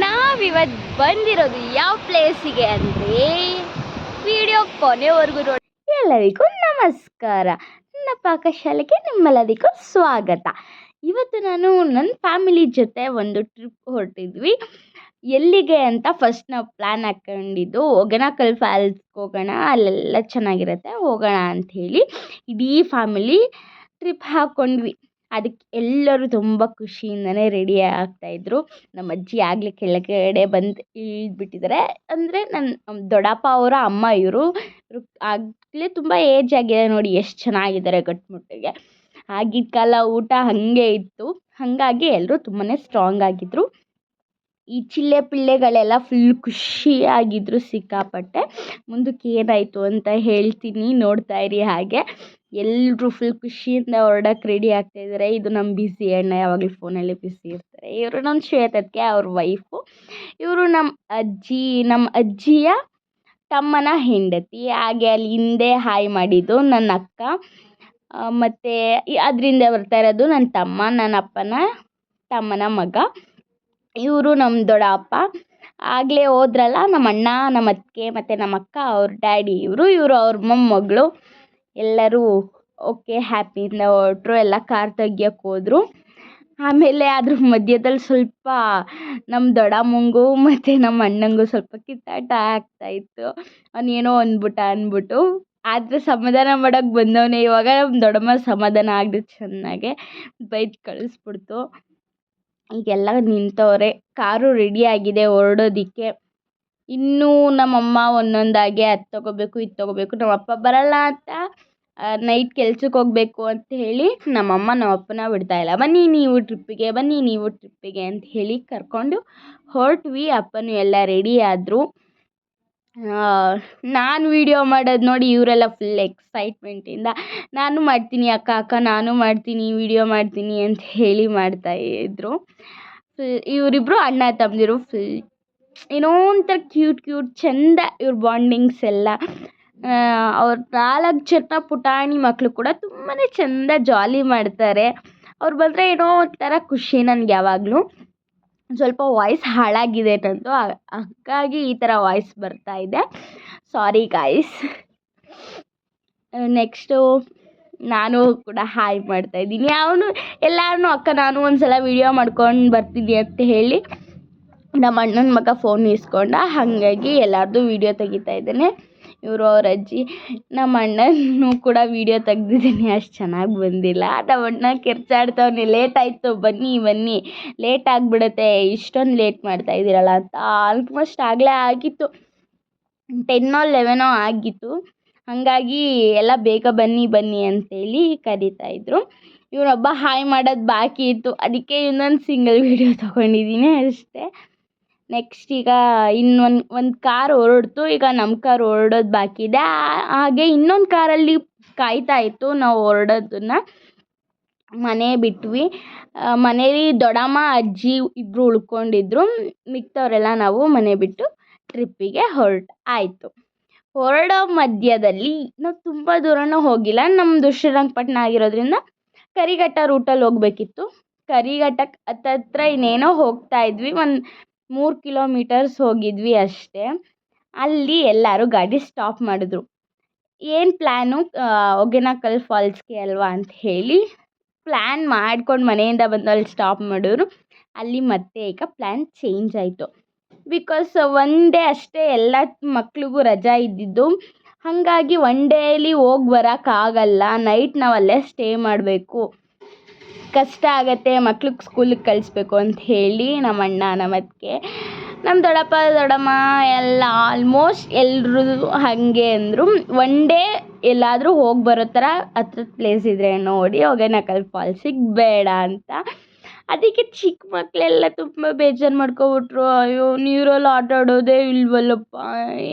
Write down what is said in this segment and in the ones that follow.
ನಾವಿವತ್ತು ಬಂದಿರೋದು ಯಾವ ಪ್ಲೇಸಿಗೆ ಅಂದರೆ ವಿಡಿಯೋ ಕೊನೆವರೆಗೂ ನೋಡಿ. ಎಲ್ಲರಿಗೂ ನಮಸ್ಕಾರ. ನನ್ನ ಪಾಕಶಾಲೆಗೆ ನಿಮ್ಮೆಲ್ಲರಿಗೂ ಸ್ವಾಗತ. ಇವತ್ತು ನಾನು ನನ್ನ ಫ್ಯಾಮಿಲಿ ಜೊತೆ ಒಂದು ಟ್ರಿಪ್ ಹೊರಟಿದ್ವಿ. ಎಲ್ಲಿಗೆ ಅಂತ ಫಸ್ಟ್ ನಾವು ಪ್ಲ್ಯಾನ್ ಹಾಕ್ಕೊಂಡಿದ್ದು ಕಲ್ ಫಾಲ್ಸ್ಗೆ ಹೋಗೋಣ, ಅಲ್ಲೆಲ್ಲ ಚೆನ್ನಾಗಿರುತ್ತೆ, ಹೋಗೋಣ ಅಂಥೇಳಿ ಇಡೀ ಫ್ಯಾಮಿಲಿ ಟ್ರಿಪ್ ಹಾಕ್ಕೊಂಡ್ವಿ ಅದಕ್ಕೆ ಎಲ್ಲರೂ ತುಂಬ ಖುಷಿಯಿಂದಲೇ ರೆಡಿ ಆಗ್ತಾಯಿದ್ರು ನಮ್ಮ ಅಜ್ಜಿ ಆಗಲೇ ಕೆಳಗಡೆ ಬಂದು ಇಳಿದ್ಬಿಟ್ಟಿದ್ದಾರೆ ಅಂದರೆ ನನ್ನ ದೊಡ್ಡಪ್ಪ ಅವರ, ಅಮ್ಮ ಇವರು ಆಗಲೇ ತುಂಬ ಏಜ್ ಆಗಿದೆ ನೋಡಿ ಎಷ್ಟು ಚೆನ್ನಾಗಿದ್ದಾರೆ ಗಟ್ಟಿಮುಟ್ಟಿಗೆ ಆಗಿನ ಕಾಲ ಊಟ ಹಾಗೆ ಇತ್ತು. ಹಾಗಾಗಿ ಎಲ್ಲರೂ ತುಂಬಾ ಸ್ಟ್ರಾಂಗ್ ಆಗಿದ್ದರು ಈ ಚಿಲ್ಲೆ ಪಿಳ್ಳೆಗಳೆಲ್ಲ ಫುಲ್ ಖುಷಿಯಾಗಿದ್ದರು ಸಿಕ್ಕಾಪಟ್ಟೆ. ಮುಂದಕ್ಕೆ ಏನಾಯಿತು ಅಂತ ಹೇಳ್ತೀನಿ, ನೋಡ್ತಾ ಇರಿ ಹಾಗೆ. ಎಲ್ಲರೂ ಫುಲ್ ಖುಷಿಯಿಂದ ಹೊರಡಕ್ಕೆ ರೆಡಿ ಆಗ್ತಾಯಿದ್ದಾರೆ ಇದು ನಮ್ಮ ಬಿಸಿ ಅಣ್ಣ ಯಾವಾಗಲೂ ಫೋನಲ್ಲಿ ಬಿಸಿ ಇರ್ತಾರೆ. ಇವರು ನಮ್ಮ ಶ್ವೇತಕ್ಕೆ, ಅವ್ರ ವೈಫು ಇವರು ನಮ್ಮ ಅಜ್ಜಿ ನಮ್ಮ ಅಜ್ಜಿಯ ತಮ್ಮನ ಹೆಂಡತಿ. ಹಾಗೆ ಅಲ್ಲಿ ಹಿಂದೆ ಹಾಯ್ ಮಾಡಿದ್ದು ನನ್ನ ಅಕ್ಕ. ಮತ್ತು ಅದರಿಂದ ಬರ್ತಾ ಇರೋದು ನನ್ನ ತಮ್ಮ ನನ್ನ ಅಪ್ಪನ, ತಮ್ಮನ ಮಗ. ಇವರು ನಮ್ಮ ದೊಡ್ಡಪ್ಪ. ಆಗಲೇ ಹೋದ್ರಲ್ಲ ನಮ್ಮ ಅಣ್ಣ ನಮ್ಮ ಅತ್ತಿಗೆ, ಮತ್ತು ನಮ್ಮ ಅಕ್ಕ, ಅವ್ರ ಡ್ಯಾಡಿ ಇವರು. ಇವರು ಅವ್ರ ಮೊಮ್ಮಗಳು. ಎಲ್ಲರೂ ಓಕೆ ಹ್ಯಾಪಿಯಿಂದ ಹೊರಟ್ರು, ಎಲ್ಲ ಕಾರ್ ತೆಗಿಯಕ್ಕೆ ಹೋದ್ರು. ಆಮೇಲೆ ಅದ್ರ ಮಧ್ಯದಲ್ಲಿ ಸ್ವಲ್ಪ ನಮ್ಮ ದೊಡ್ಡಮ್ಮಂಗೂ ಮತ್ತು ನಮ್ಮ ಅಣ್ಣಂಗೂ ಸ್ವಲ್ಪ ಕಿತ್ತಾಟ ಆಗ್ತಾಯಿತ್ತು ಅವನೇನೋ ಅಂದ್ಬಿಟ್ಟ ಅಂದ್ಬಿಟ್ಟು, ಆದರೆ ಸಮಾಧಾನ ಮಾಡೋಕ್ಕೆ ಬಂದವನೇ ಇವಾಗ ನಮ್ಮ ದೊಡ್ಡಮ್ಮ ಸಮಾಧಾನ ಆಗಿದೆ ಚೆನ್ನಾಗೆ ಬೈದು ಕಳಿಸ್ಬಿಡ್ತು. ಈಗೆಲ್ಲ ನಿಂತವ್ರೆ, ಕಾರು ರೆಡಿಯಾಗಿದೆ ಹೊರಡೋದಿಕ್ಕೆ. ಇನ್ನೂ ನಮ್ಮಮ್ಮ ಒಂದೊಂದಾಗಿ ಅದು ತೊಗೋಬೇಕು, ಇದು ತೊಗೋಬೇಕು ನಮ್ಮ ಅಪ್ಪ ಬರಲ್ಲ ಅಂತ ನೈಟ್ ಕೆಲ್ಸಕ್ಕೆ ಹೋಗಬೇಕು ಅಂತ ಹೇಳಿ ನಮ್ಮಮ್ಮ ನಮ್ಮ ಅಪ್ಪನ ಬಿಡ್ತಾಯಿಲ್ಲ ಬನ್ನಿ ನೀವು ಟ್ರಿಪ್ಪಿಗೆ ಬನ್ನಿ ನೀವು ಟ್ರಿಪ್ಪಿಗೆ ಅಂತ ಹೇಳಿ ಕರ್ಕೊಂಡು ಹೊರಟ್ವಿ. ಅಪ್ಪನೂ ಎಲ್ಲ ರೆಡಿ ಆದರು. ನಾನು ವಿಡಿಯೋ ಮಾಡೋದು ನೋಡಿ ಇವರೆಲ್ಲ ಫುಲ್ ಎಕ್ಸೈಟ್ಮೆಂಟಿಂದ ನಾನು ಮಾಡ್ತೀನಿ ಅಕ್ಕ ಅಕ್ಕ, ನಾನು ಮಾಡ್ತೀನಿ ವಿಡಿಯೋ ಮಾಡ್ತೀನಿ ಅಂತ ಹೇಳಿ ಮಾಡ್ತಾ ಇದ್ದರು ಫುಲ್ ಇವರಿಬ್ಬರು ಅಣ್ಣ ತಮ್ಮದಿರು ಫುಲ್ ಏನೋ ಒಂಥರ ಕ್ಯೂಟ್ ಕ್ಯೂಟ್ ಚೆಂದ ಇವ್ರ ಬಾಂಡಿಂಗ್ಸ್ ಎಲ್ಲ. ಅವ್ರ ನಾಲ್ಕು ಜನ ಪುಟಾಣಿ ಮಕ್ಕಳು ಕೂಡ ತುಂಬಾ ಚೆಂದ ಜಾಲಿ ಮಾಡ್ತಾರೆ. ಅವ್ರು ಬಂದರೆ ಏನೋ ಒಂಥರ ಖುಷಿ ನನಗೆ ಯಾವಾಗಲೂ. ಸ್ವಲ್ಪ ವಾಯ್ಸ್ ಹಾಳಾಗಿದೆ ನಂದು ಹಾಗಾಗಿ ಈ ಥರ ವಾಯ್ಸ್ ಬರ್ತಾ ಇದೆ. ಸಾರಿ ಗಾಯ್ಸ್ ನೆಕ್ಸ್ಟು ನಾನು ಕೂಡ ಹಾಯ್ ಮಾಡ್ತಾಯಿದ್ದೀನಿ ಅವನು ಎಲ್ಲಾರನ್ನೂ ಅಕ್ಕ, ನಾನು ಒಂದು ಸಲ ವಿಡಿಯೋ ಮಾಡ್ಕೊಂಡು ಬರ್ತೀನಿ ಅಂತ ಹೇಳಿ. ನಮ್ಮ ಅಣ್ಣನ ಮಗ ಫೋನ್ ಇಸ್ಕೊಂಡ ಹಾಗಾಗಿ ಎಲ್ಲರದ್ದು ವೀಡಿಯೋ ತೆಗಿತಾ ಇದ್ದಾನೆ. ಇವರು ಅವ್ರ ಅಜ್ಜಿ. ನಮ್ಮ ಅಣ್ಣನೂ ಕೂಡ ವೀಡಿಯೋ ತೆಗ್ದಿದ್ದೀನಿ, ಅಷ್ಟು ಚೆನ್ನಾಗಿ ಬಂದಿಲ್ಲ. ನಮ್ಮ ಅಣ್ಣ ಕಿರ್ಚಾಡ್ತವ್ನೆ ಲೇಟ್ ಆಯಿತು, ಬನ್ನಿ ಬನ್ನಿ. ಲೇಟ್ ಆಗಿಬಿಡುತ್ತೆ, ಇಷ್ಟೊಂದು ಲೇಟ್ ಮಾಡ್ತಾ ಇದ್ದೀರಲ್ಲ ಅಂತ ಆಲ್ಮೋಸ್ಟ್ ಆಗಲೇ ಆಗಿತ್ತು. ಟೆನ್ನೋ ಲೆವೆನೋ ಆಗಿತ್ತು. ಹಾಗಾಗಿ ಎಲ್ಲ ಬೇಗ ಬನ್ನಿ ಬನ್ನಿ ಅಂತೇಳಿ ಕರೀತಾಯಿದ್ರು ಇವನೊಬ್ಬ ಹಾಯ್ ಮಾಡೋದು ಬಾಕಿ ಇತ್ತು. ಅದಕ್ಕೆ ಇನ್ನೊಂದು ಸಿಂಗಲ್ ವೀಡಿಯೋ ತೊಗೊಂಡಿದ್ದೀನಿ ಅಷ್ಟೇ. ನೆಕ್ಸ್ಟ್ ಈಗ ಇನ್ನೊಂದು ಒಂದು ಕಾರ್ ಹೊರಡ್ತು ಈಗ ನಮ್ಮ ಕಾರ್ ಹೊರಡೋದು ಬಾಕಿ ಇದೆ. ಹಾಗೆ ಇನ್ನೊಂದು ಕಾರಲ್ಲಿ ಕಾಯ್ತಾ ಇತ್ತು, ನಾವು ಹೊರಡೋದನ್ನ ಮನೆ ಬಿಟ್ವಿ. ಮನೇಲಿ ದೊಡ್ಡಮ್ಮ, ಅಜ್ಜಿ ಇಬ್ಬರು ಉಳ್ಕೊಂಡಿದ್ರು. ಮಿಕ್ತವರೆಲ್ಲ ನಾವು ಮನೆ ಬಿಟ್ಟು ಟ್ರಿಪ್ಪಿಗೆ ಹೊರಟ್, ಆಯಿತು. ಹೊರಡೋ ಮಧ್ಯದಲ್ಲಿ, ನಾವು ತುಂಬ ದೂರನೂ ಹೋಗಿಲ್ಲ. ನಮ್ಮದು ಶ್ರೀರಂಗಪಟ್ಟಣ ಆಗಿರೋದ್ರಿಂದ ಕರಿಘಟ್ಟ ರೂಟಲ್ಲಿ ಹೋಗಬೇಕಿತ್ತು. ಕರಿಘಟ್ಟಕ್ಕೆ ಹತ್ತತ್ರ ಇನ್ನೇನೋ ಹೋಗ್ತಾ ಇದ್ವಿ. ಒಂದು ಮೂರು ಕಿಲೋಮೀಟರ್ಸ್ ಹೋಗಿದ್ವಿ ಅಷ್ಟೇ. ಅಲ್ಲಿ ಎಲ್ಲರೂ ಗಾಡಿ ಸ್ಟಾಪ್ ಮಾಡಿದ್ರು. ಏನು ಪ್ಲ್ಯಾನು ಹೊಗೆನಕಲ್ ಫಾಲ್ಸ್ಗೆ ಅಲ್ವಾ ಅಂತ ಹೇಳಿ ಪ್ಲ್ಯಾನ್ ಮಾಡ್ಕೊಂಡು ಮನೆಯಿಂದ ಬಂದು ಅಲ್ಲಿ ಸ್ಟಾಪ್ ಮಾಡಿದ್ರು. ಅಲ್ಲಿ ಮತ್ತೆ ಈಗ ಪ್ಲ್ಯಾನ್ ಚೇಂಜ್ ಆಯಿತು. ಬಿಕಾಸ್ ಒನ್ ಡೇ ಅಷ್ಟೇ ಎಲ್ಲ ಮಕ್ಳಿಗೂ ರಜಾ ಇದ್ದಿದ್ದು. ಹಾಗಾಗಿ ಒನ್ ಡೇಲಿ ಹೋಗಿ ಬರೋಕ್ಕಾಗಲ್ಲ ನೈಟ್ ನಾವು ಅಲ್ಲೇ ಸ್ಟೇ ಮಾಡಬೇಕು. ಕಷ್ಟ ಆಗುತ್ತೆ, ಮಕ್ಳಿಗೆ ಸ್ಕೂಲಿಗೆ ಕಳಿಸ್ಬೇಕು ಅಂತ ಹೇಳಿ ನಮ್ಮ ಅಣ್ಣ ನಮ್ಮ ಅತ್ತಿಗೆ ನಮ್ಮ ದೊಡ್ಡಪ್ಪ, ದೊಡ್ಡಮ್ಮ ಎಲ್ಲ ಆಲ್ಮೋಸ್ಟ್ ಎಲ್ಲರೂ ಹಾಗೆ ಅಂದರು. ಒನ್ ಡೇ ಎಲ್ಲಾದರೂ ಹೋಗಿ ಬರೋ ಥರ ಹತ್ರದ ಪ್ಲೇಸ್ ಇದ್ದರೆ ನೋಡಿ ಹೊಗೇನಕಲ್ ಫಾಲ್ಸಿಗೆ ಬೇಡ ಅಂತ. ಅದಕ್ಕೆ ಚಿಕ್ಕ ಮಕ್ಕಳೆಲ್ಲ ತುಂಬ ಬೇಜಾರು ಮಾಡ್ಕೊಬಿಟ್ರು. ಅಯ್ಯೋ, ನೀರಲ್ಲಿ ಆಟ ಆಡೋದೇ ಇಲ್ವಲ್ಲಪ್ಪ.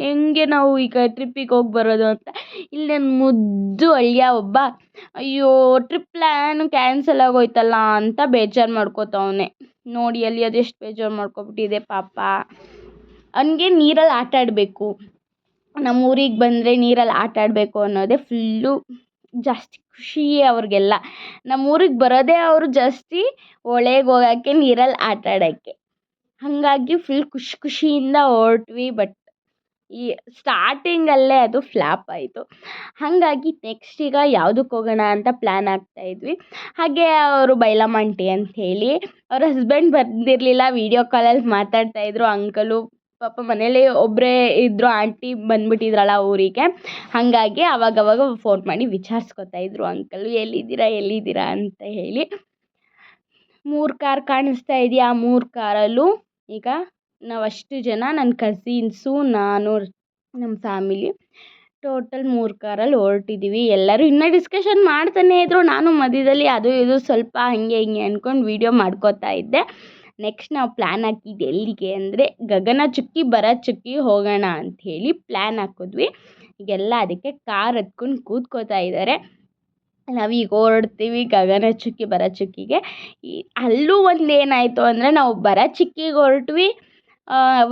ಹೆಂಗೆ ನಾವು ಈಗ ಟ್ರಿಪ್ಪಿಗೆ ಹೋಗಿ ಬರೋದು ಅಂತ. ಇಲ್ಲಿ ನನ್ನ ಮುದ್ದು ಅಳಿಯ ಒಬ್ಬ. ಅಯ್ಯೋ ಟ್ರಿಪ್ ಪ್ಲ್ಯಾನು ಕ್ಯಾನ್ಸಲ್ ಆಗೋಯ್ತಲ್ಲ ಅಂತ ಬೇಜಾರು ಮಾಡ್ಕೋತವನೆ. ನೋಡಿ ಅಲ್ಲಿ ಅದೆಷ್ಟು ಬೇಜಾರು ಮಾಡ್ಕೊಬಿಟ್ಟಿದೆ ಪಾಪ. ಹಂಗೆ ನೀರಲ್ಲಿ ಆಟ ಆಡಬೇಕು. ನಮ್ಮ ಊರಿಗೆ ಬಂದರೆ ನೀರಲ್ಲಿ ಆಟ ಆಡಬೇಕು ಅನ್ನೋದೇ ಫುಲ್ಲು ಜಾಸ್ತಿ ಖುಷಿ ಅವ್ರಿಗೆಲ್ಲ. ನಮ್ಮ ಊರಿಗೆ ಬರೋದೇ ಅವರು ಜಾಸ್ತಿ ಹೊಳೆಗೆ ಹೋಗೋಕ್ಕೆ ನೀರಲ್ಲಿ ಆಟ ಆಡೋಕ್ಕೆ ಹಾಗಾಗಿ ಫುಲ್ ಖುಷಿ ಖುಷಿಯಿಂದ ಹೊರಟ್ವಿ ಬಟ್ ಈ ಸ್ಟಾರ್ಟಿಂಗಲ್ಲೇ ಅದು ಫ್ಲಾಪ್ ಆಯಿತು. ಹಾಗಾಗಿ ನೆಕ್ಸ್ಟ್ ಈಗ ಯಾವುದಕ್ಕೆ ಹೋಗೋಣ ಅಂತ ಪ್ಲ್ಯಾನ್ ಆಗ್ತಾಯಿದ್ವಿ ಹಾಗೆ ಅವರು ಬೈಲಮ್ಮ ಆಂಟಿ ಅಂತ ಹೇಳಿ ಅವ್ರ ಹಸ್ಬೆಂಡ್ ಬಂದಿರಲಿಲ್ಲ ವೀಡಿಯೋ ಕಾಲಲ್ಲಿ ಮಾತಾಡ್ತಾಯಿದ್ರು ಅಂಕಲು ಪಾಪ ಮನೇಲಿ ಒಬ್ಬರೇ ಇದ್ದರು ಆಂಟಿ ಬಂದ್ಬಿಟ್ಟಿದ್ರಲ್ಲ ಊರಿಗೆ. ಹಾಗಾಗಿ ಅವಾಗವಾಗ ಫೋನ್ ಮಾಡಿ ವಿಚಾರಿಸ್ಕೊತಾ ಇದ್ದರು ಅಂಕಲ್ ಎಲ್ಲಿದ್ದೀರಾ ಎಲ್ಲಿದ್ದೀರಾ? ಅಂತ ಹೇಳಿ. ಮೂರು ಕಾರ್ ಕಾಣಿಸ್ತಾ ಇದೆಯಾ? ಆ ಮೂರು ಕಾರಲ್ಲೂ ಈಗ ನಾವು ಅಷ್ಟು ಜನ ನನ್ನ ಕಸಿನ್ಸು ನಾನು ನಮ್ಮ ಫ್ಯಾಮಿಲಿ ಟೋಟಲ್ ಮೂರು ಕಾರಲ್ಲಿ ಹೊರಟಿದ್ದೀವಿ ಎಲ್ಲರೂ ಇನ್ನೂ ಡಿಸ್ಕಷನ್ ಮಾಡ್ತಾನೇ ಇದ್ದರು ನಾನು ಮಧ್ಯದಲ್ಲಿ ಅದು ಇದು ಸ್ವಲ್ಪ ಹಾಗೆ ಹಿಂಗೆ ಅಂದ್ಕೊಂಡು ವೀಡಿಯೋ ಮಾಡ್ಕೋತಾ ಇದ್ದೆ. ನೆಕ್ಸ್ಟ್ ನಾವು ಪ್ಲ್ಯಾನ್ ಹಾಕಿದ್ದು ಎಲ್ಲಿಗೆ ಅಂದರೆ ಗಗನ ಚುಕ್ಕಿ, ಭರ ಚುಕ್ಕಿ ಹೋಗೋಣ ಅಂಥೇಳಿ ಪ್ಲ್ಯಾನ್ ಹಾಕಿದ್ವಿ. ಈಗೆಲ್ಲ ಅದಕ್ಕೆ ಕಾರ್ ಹತ್ಕೊಂಡು ಕೂತ್ಕೋತಾ ಇದ್ದಾರೆ ನಾವೀಗ ಹೊರಡ್ತೀವಿ ಗಗನ ಚುಕ್ಕಿ, ಭರ ಚುಕ್ಕಿಗೆ. ಅಲ್ಲೂ ಒಂದು ಏನಾಯಿತು ಅಂದರೆ ನಾವು ಭರ ಚುಕ್ಕಿಗೆ ಹೊರಟ್ವಿ.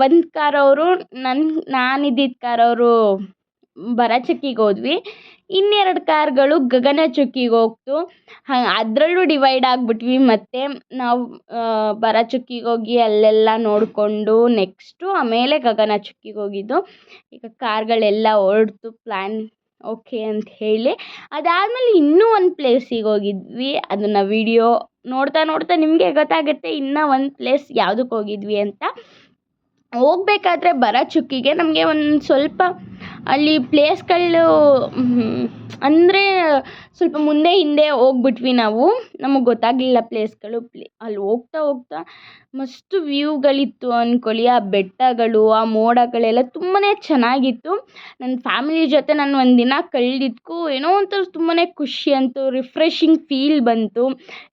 ಒಂದು ಕಾರವರು ನನ್ನ ನಾನಿದ್ದಿದ್ದ ಕಾರವರು ಭರ ಚುಕ್ಕಿಗೆ ಹೋದ್ವಿ. ಇನ್ನೆರಡು ಕಾರ್ಗಳು ಗಗನ ಚುಕ್ಕಿಗೆ ಹೋಗ್ತು. ಅದರಲ್ಲೂ ಡಿವೈಡ್ ಆಗಿಬಿಟ್ವಿ. ಮತ್ತು ನಾವು ಭರಚುಕ್ಕಿಗೆ ಹೋಗಿ ಅಲ್ಲೆಲ್ಲ ನೋಡಿಕೊಂಡು ನೆಕ್ಸ್ಟು ಆಮೇಲೆ ಗಗನ ಚುಕ್ಕಿಗೆ ಹೋಗಿದ್ದು. ಈಗ ಕಾರ್ಗಳೆಲ್ಲ ಹೊರಡ್ತು ಪ್ಲ್ಯಾನ್ ಓಕೆ ಅಂತ ಹೇಳಿ. ಅದಾದಮೇಲೆ ಇನ್ನೂ ಒಂದು ಪ್ಲೇಸಿಗೆ ಹೋಗಿದ್ವಿ. ಅದನ್ನು ವಿಡಿಯೋ ನೋಡ್ತಾ ನೋಡ್ತಾ ನಿಮಗೆ ಗೊತ್ತಾಗುತ್ತೆ, ಇನ್ನೂ ಒಂದು ಪ್ಲೇಸ್ ಯಾವುದಕ್ಕೆ ಹೋಗಿದ್ವಿ ಅಂತ. ಹೋಗ್ಬೇಕಾದ್ರೆ ಬರ ಚುಕ್ಕಿಗೆ ನಮಗೆ ಒಂದು ಸ್ವಲ್ಪ ಅಲ್ಲಿ ಪ್ಲೇಸ್ಗಳು ಅಂದರೆ ಸ್ವಲ್ಪ ಮುಂದೆ ಹಿಂದೆ ಹೋಗ್ಬಿಟ್ವಿ ನಾವು. ನಮಗೆ ಗೊತ್ತಾಗಲಿಲ್ಲ ಪ್ಲೇಸ್ಗಳು. ಪ್ಲೇ, ಅಲ್ಲಿ ಹೋಗ್ತಾ ಹೋಗ್ತಾ ಮಸ್ತ್ ವ್ಯೂಗಳಿತ್ತು ಅಂದ್ಕೊಳ್ಳಿ ಆ ಬೆಟ್ಟಗಳು, ಆ ಮೋಡಗಳೆಲ್ಲ ತುಂಬಾ ಚೆನ್ನಾಗಿತ್ತು. ನನ್ನ ಫ್ಯಾಮಿಲಿ ಜೊತೆ ನಾನು ಒಂದು ದಿನ ಕಳೆದಿದ್ಕು ಏನೋ ಒಂಥರ ತುಂಬಾ ಖುಷಿ ಅಂತು, ರಿಫ್ರೆಶಿಂಗ್ ಫೀಲ್ ಬಂತು.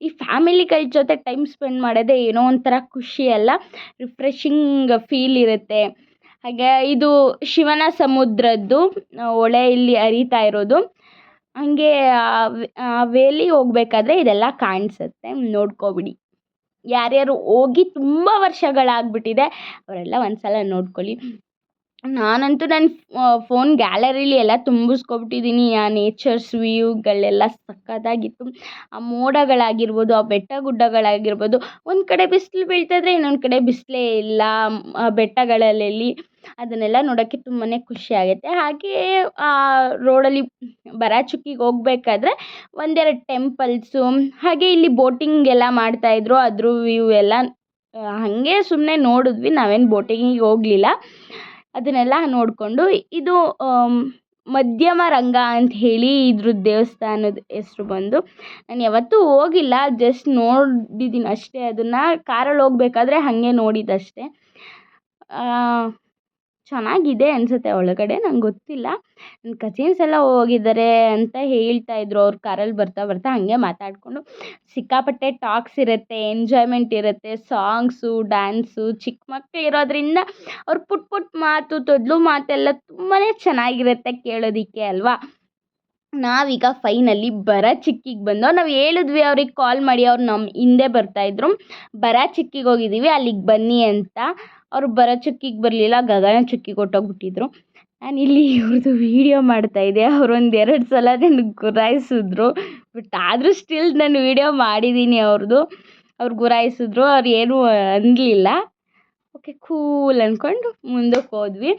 ಈ ಫ್ಯಾಮಿಲಿಗಳ ಜೊತೆ ಟೈಮ್ ಸ್ಪೆಂಡ್ ಮಾಡೋದೇ ಏನೋ ಒಂಥರ ಖುಷಿ ಅಲ್ಲ. ರಿಫ್ರೆಶಿಂಗ್ ಫೀಲ್ ಇರುತ್ತೆ. ಹಾಗೆ ಇದು ಶಿವನ ಸಮುದ್ರದ್ದು ಹೊಳೆ ಇಲ್ಲಿ ಹರಿತಾ ಇರೋದು. ಹಾಗೆ ವೇಲಿ ಹೋಗ್ಬೇಕಾದ್ರೆ ಇದೆಲ್ಲ ಕಾಣಿಸುತ್ತೆ, ನೋಡ್ಕೊಬಿಡಿ. ಯಾರ್ಯಾರು ಹೋಗಿ ತುಂಬ ವರ್ಷಗಳಾಗ್ಬಿಟ್ಟಿದೆ, ಅವರೆಲ್ಲ ಒಂದು ಸಲ ನೋಡ್ಕೊಳ್ಳಿ. ನಾನಂತೂ ನನ್ನ ಫೋನ್ ಗ್ಯಾಲರಿಲಿ ಎಲ್ಲ ತುಂಬಿಸ್ಕೊಬಿಟ್ಟಿದ್ದೀನಿ. ಆ ನೇಚರ್ಸ್ ವ್ಯೂಗಳೆಲ್ಲ ಸಕ್ಕತ್ತಾಗಿತ್ತು ಆ ಮೋಡಗಳಾಗಿರ್ಬೋದು, ಆ ಬೆಟ್ಟ ಗುಡ್ಡಗಳಾಗಿರ್ಬೋದು ಒಂದು ಕಡೆ ಬಿಸಿಲು ಬೀಳ್ತಾ ಇದ್ದರೆ ಇನ್ನೊಂದು ಕಡೆ ಬಿಸಿಲೇ ಇಲ್ಲ. ಬೆಟ್ಟಗಳಲ್ಲಿ ಅದನ್ನೆಲ್ಲ ನೋಡೋಕ್ಕೆ ತುಂಬಾ ಖುಷಿ ಆಗುತ್ತೆ. ಹಾಗೇ, ಆ, ರೋಡಲ್ಲಿ ಬರಾಚುಕ್ಕಿಗೆ ಹೋಗ್ಬೇಕಾದ್ರೆ ಒಂದೆರಡು ಟೆಂಪಲ್ಸು, ಹಾಗೆ ಇಲ್ಲಿ ಬೋಟಿಂಗ್ ಎಲ್ಲ ಮಾಡ್ತಾಯಿದ್ರು ಅದ್ರ ವ್ಯೂ ಎಲ್ಲ ಹಾಗೆ ಸುಮ್ಮನೆ ನೋಡಿದ್ವಿ, ನಾವೇನು ಬೋಟಿಂಗಿಗೆ ಹೋಗಲಿಲ್ಲ. ಅದನ್ನೆಲ್ಲ ನೋಡಿಕೊಂಡು, ಇದು ಮಧ್ಯಮ ರಂಗ ಅಂತ ಹೇಳಿ ಇದ್ರದ್ದು ದೇವಸ್ಥಾನದ ಹೆಸರು ಬಂದು. ನಾನು ಯಾವತ್ತೂ ಹೋಗಿಲ್ಲ, ಜಸ್ಟ್ ನೋಡಿದ್ದೀನಿ ಅಷ್ಟೇ. ಅದನ್ನು ಕಾರಲ್ಲಿ ಹೋಗ್ಬೇಕಾದ್ರೆ ಹಾಗೆ ನೋಡಿದ್ದಷ್ಟೇ ಚೆನ್ನಾಗಿದೆ ಅನಿಸುತ್ತೆ ಒಳಗಡೆ, ನಂಗೆ ಗೊತ್ತಿಲ್ಲ. ನನ್ನ ಕಸಿನ್ಸ್ ಎಲ್ಲ ಹೋಗಿದ್ದಾರೆ ಅಂತ ಹೇಳ್ತಾ ಇದ್ರು, ಅವ್ರು ಕಾರಲ್ಲಿ ಬರ್ತಾ ಬರ್ತಾ ಹಾಗೆ ಮಾತಾಡಿಕೊಂಡು. ಸಿಕ್ಕಾಪಟ್ಟೆ ಟಾಕ್ಸ್ ಇರುತ್ತೆ ಎಂಜಾಯ್ಮೆಂಟ್ ಇರುತ್ತೆ ಸಾಂಗ್ಸು ಡ್ಯಾನ್ಸು ಚಿಕ್ಕ ಮಕ್ಕಳು ಇರೋದ್ರಿಂದ ಅವ್ರ ಪುಟ್ ಪುಟ್ ಮಾತು, ತೊದಲು ಮಾತೆಲ್ಲ ತುಂಬಾ ಚೆನ್ನಾಗಿರುತ್ತೆ ಕೇಳೋದಕ್ಕೆ ಅಲ್ವಾ? ನಾವೀಗ ಫೈನಲಿ ಬರ ಚಿಕ್ಕಿಗೆ ಬಂದೋ, ನಾವು ಹೇಳಿದ್ವಿ ಅವ್ರಿಗೆ ಕಾಲ್ ಮಾಡಿ, ಅವ್ರು ನಮ್ಮ ಹಿಂದೆ ಬರ್ತಾಯಿದ್ರು ಬರ ಚಿಕ್ಕಿಗೆ ಹೋಗಿದ್ದೀವಿ ಅಲ್ಲಿಗೆ ಬನ್ನಿ ಅಂತ. ಅವರು ಬರ ಚುಕ್ಕಿಗೆ ಬರಲಿಲ್ಲ, ಗಗನ ಚುಕ್ಕಿ ಹೊರ್ಟೋಗ್ಬಿಟ್ಟಿದ್ರು ನಾನು ಇಲ್ಲಿ ಇವ್ರದ್ದು ವೀಡಿಯೋ ಮಾಡ್ತಾಯಿದ್ದೆ ಅವ್ರು ಒಂದು ಎರಡು ಸಲ ನನಗೆ ಗುರಾಯಿಸಿದ್ರು. ಬಟ್ ಆದರೂ ಸ್ಟಿಲ್ ನಾನು ವೀಡಿಯೋ ಮಾಡಿದ್ದೀನಿ ಅವ್ರದ್ದು ಅವ್ರು ಗುರಾಯಿಸಿದ್ರು, ಅವ್ರು ಏನೂ ಅನ್ನಲಿಲ್ಲ ಓಕೆ ಕೂಲ್ ಅಂದ್ಕೊಂಡು ಮುಂದಕ್ಕೆ ಹೋದ್ವಿ.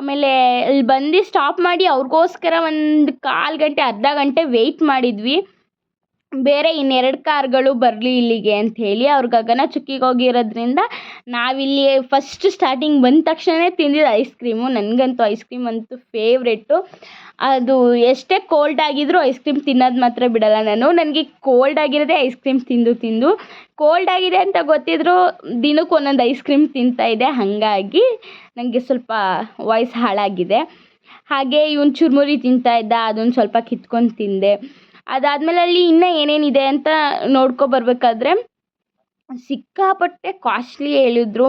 ಆಮೇಲೆ ಅಲ್ಲಿ ಬಂದು ಸ್ಟಾಪ್ ಮಾಡಿ ಅವ್ರಿಗೋಸ್ಕರ ಒಂದು ಕಾಲು ಗಂಟೆ, ಅರ್ಧ ಗಂಟೆ ವೆಯ್ಟ್ ಮಾಡಿದ್ವಿ. ಬೇರೆ ಇನ್ನೆರಡು ಕಾರ್ಗಳು ಬರಲಿ ಇಲ್ಲಿಗೆ ಅಂತ ಹೇಳಿ ಅವ್ರು ಗಗನ ಚುಕ್ಕಿಗೆ ಹೋಗಿರೋದ್ರಿಂದ ನಾವಿಲ್ಲಿ ಫಸ್ಟ್ ಸ್ಟಾರ್ಟಿಂಗ್ ಬಂದ ತಕ್ಷಣ ತಿಂದಿದ್ದು ಐಸ್ ಕ್ರೀಮು ನನಗಂತೂ ಐಸ್ ಕ್ರೀಮ್ ಅಂತೂ ಫೇವ್ರೆಟ್ಟು ಅದು ಎಷ್ಟೇ ಕೋಲ್ಡ್ ಆಗಿದ್ದರೂ ಐಸ್ ಕ್ರೀಮ್ ತಿನ್ನೋದು ಮಾತ್ರ ಬಿಡಲ್ಲ ನಾನು. ನನಗೆ ಕೋಲ್ಡ್ ಆಗಿರೋದೇ ಐಸ್ ಕ್ರೀಮ್ ತಿಂದು ತಿಂದು. ಕೋಲ್ಡ್ ಆಗಿದೆ ಅಂತ ಗೊತ್ತಿದ್ದರೂ ದಿನಕ್ಕೆ ಒಂದೊಂದು ಐಸ್ ಕ್ರೀಮ್ ಇದೆ. ಹಾಗಾಗಿ ನನಗೆ ಸ್ವಲ್ಪ ವಾಯ್ಸ್ ಹಾಳಾಗಿದೆ. ಹಾಗೆ ಇವ್ನು ಚುರುಮುರಿ ತಿಂತಾ ಇದ್ದ ಅದನ್ನು ಸ್ವಲ್ಪ ಕಿತ್ಕೊಂಡು ತಿಂದೆ. ಅದಾದಮೇಲೆ ಅಲ್ಲಿ ಇನ್ನೂ ಏನೇನಿದೆ ಅಂತ ನೋಡ್ಕೊ ಬರಬೇಕಾದ್ರೆ ಸಿಕ್ಕಾಪಟ್ಟೆ ಕಾಸ್ಟ್ಲಿ ಹೇಳಿದ್ರು.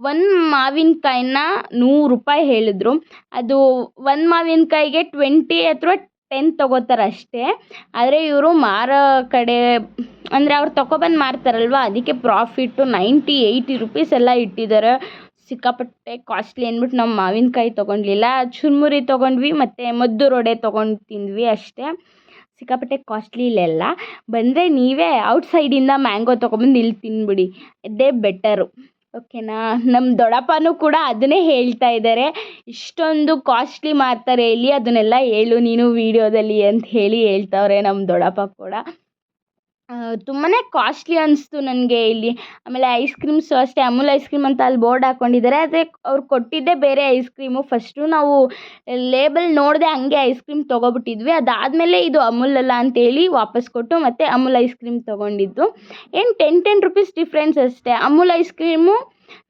ಒಂದು ಮಾವಿನಕಾಯಿನ ನೂರು ರೂಪಾಯಿ ಹೇಳಿದ್ರು. ಅದು ಒಂದು ಮಾವಿನಕಾಯಿಗೆ ಟ್ವೆಂಟಿ ಅಥವಾ ಟೆನ್ ತೊಗೋತಾರೆ ಅಷ್ಟೇ ಆದರೆ ಇವರು ಮಾರೋ ಕಡೆ, ಅಂದರೆ ಅವ್ರು ತೊಗೊಬಂದು ಮಾರ್ತಾರಲ್ವ, ಅದಕ್ಕೆ ಪ್ರಾಫಿಟ್ಟು ನೈಂಟಿ ಏಯ್ಟಿ ರುಪೀಸ್ ಎಲ್ಲ ಇಟ್ಟಿದ್ದಾರೆ ಸಿಕ್ಕಾಪಟ್ಟೆ ಕಾಸ್ಟ್ಲಿ ಅಂದ್ಬಿಟ್ಟು ನಾವು ಮಾವಿನಕಾಯಿ ತೊಗೊಂಡ್ಲಿಲ್ಲ. ಚುರುಮುರಿ ತೊಗೊಂಡ್ವಿ, ಮತ್ತು ರೊಡೆ ತೊಗೊಂಡು ತಿಂದ್ವಿ ಅಷ್ಟೇ. ಸಿಕ್ಕಾಪಟ್ಟೆ ಕಾಸ್ಟ್ಲಿ ಇಲ್ಲೆಲ್ಲ ಬಂದರೆ ನೀವೇ ಔಟ್ಸೈಡಿಂದ ಮ್ಯಾಂಗೋ ತೊಗೊಂಬಂದು ಇಲ್ಲಿ ತಿನ್ಬಿಡಿ. ಇದೇ ಬೆಟರು ಓಕೆನಾ ನಮ್ಮ ದೊಡ್ಡಪ್ಪನೂ ಕೂಡ ಅದನ್ನೇ ಹೇಳ್ತಾ ಇದ್ದಾರೆ ಇಷ್ಟೊಂದು ಕಾಸ್ಟ್ಲಿ ಮಾರ್ತಾರೆ ಇಲ್ಲಿ. ಅದನ್ನೆಲ್ಲ ಹೇಳು ನೀನು ವೀಡಿಯೋದಲ್ಲಿ ಅಂತ ಹೇಳಿ ಹೇಳ್ತವ್ರೆ ನಮ್ಮ ದೊಡ್ಡಪ್ಪ ಕೂಡ. ತುಂಬಾ ಕಾಸ್ಟ್ಲಿ ಅನಿಸ್ತು ನನಗೆ ಇಲ್ಲಿ. ಆಮೇಲೆ ಐಸ್ ಕ್ರೀಮ್ಸು ಅಷ್ಟೇ, ಅಮೂಲ್ ಐಸ್ ಕ್ರೀಮ್ ಅಂತ ಅಲ್ಲಿ ಬೋರ್ಡ್ ಹಾಕ್ಕೊಂಡಿದ್ದಾರೆ ಆದರೆ ಅವ್ರು ಕೊಟ್ಟಿದ್ದೇ ಬೇರೆ ಐಸ್ ಕ್ರೀಮು ಫಸ್ಟು ನಾವು ಲೇಬಲ್ ನೋಡದೆ ಹಂಗೆ ಐಸ್ ಕ್ರೀಮ್ ತೊಗೊಬಿಟ್ಟಿದ್ವಿ. ಅದಾದಮೇಲೆ ಇದು ಅಮೂಲ್ ಅಲ್ಲ ಅಂತೇಳಿ ವಾಪಸ್ ಕೊಟ್ಟು ಮತ್ತೆ ಅಮೂಲ್ ಐಸ್ ಕ್ರೀಮ್ ತೊಗೊಂಡಿದ್ದು. ಏನು ಟೆನ್ ಟೆನ್ ರುಪೀಸ್ ಡಿಫ್ರೆನ್ಸ್ ಅಷ್ಟೇ. Amul ice cream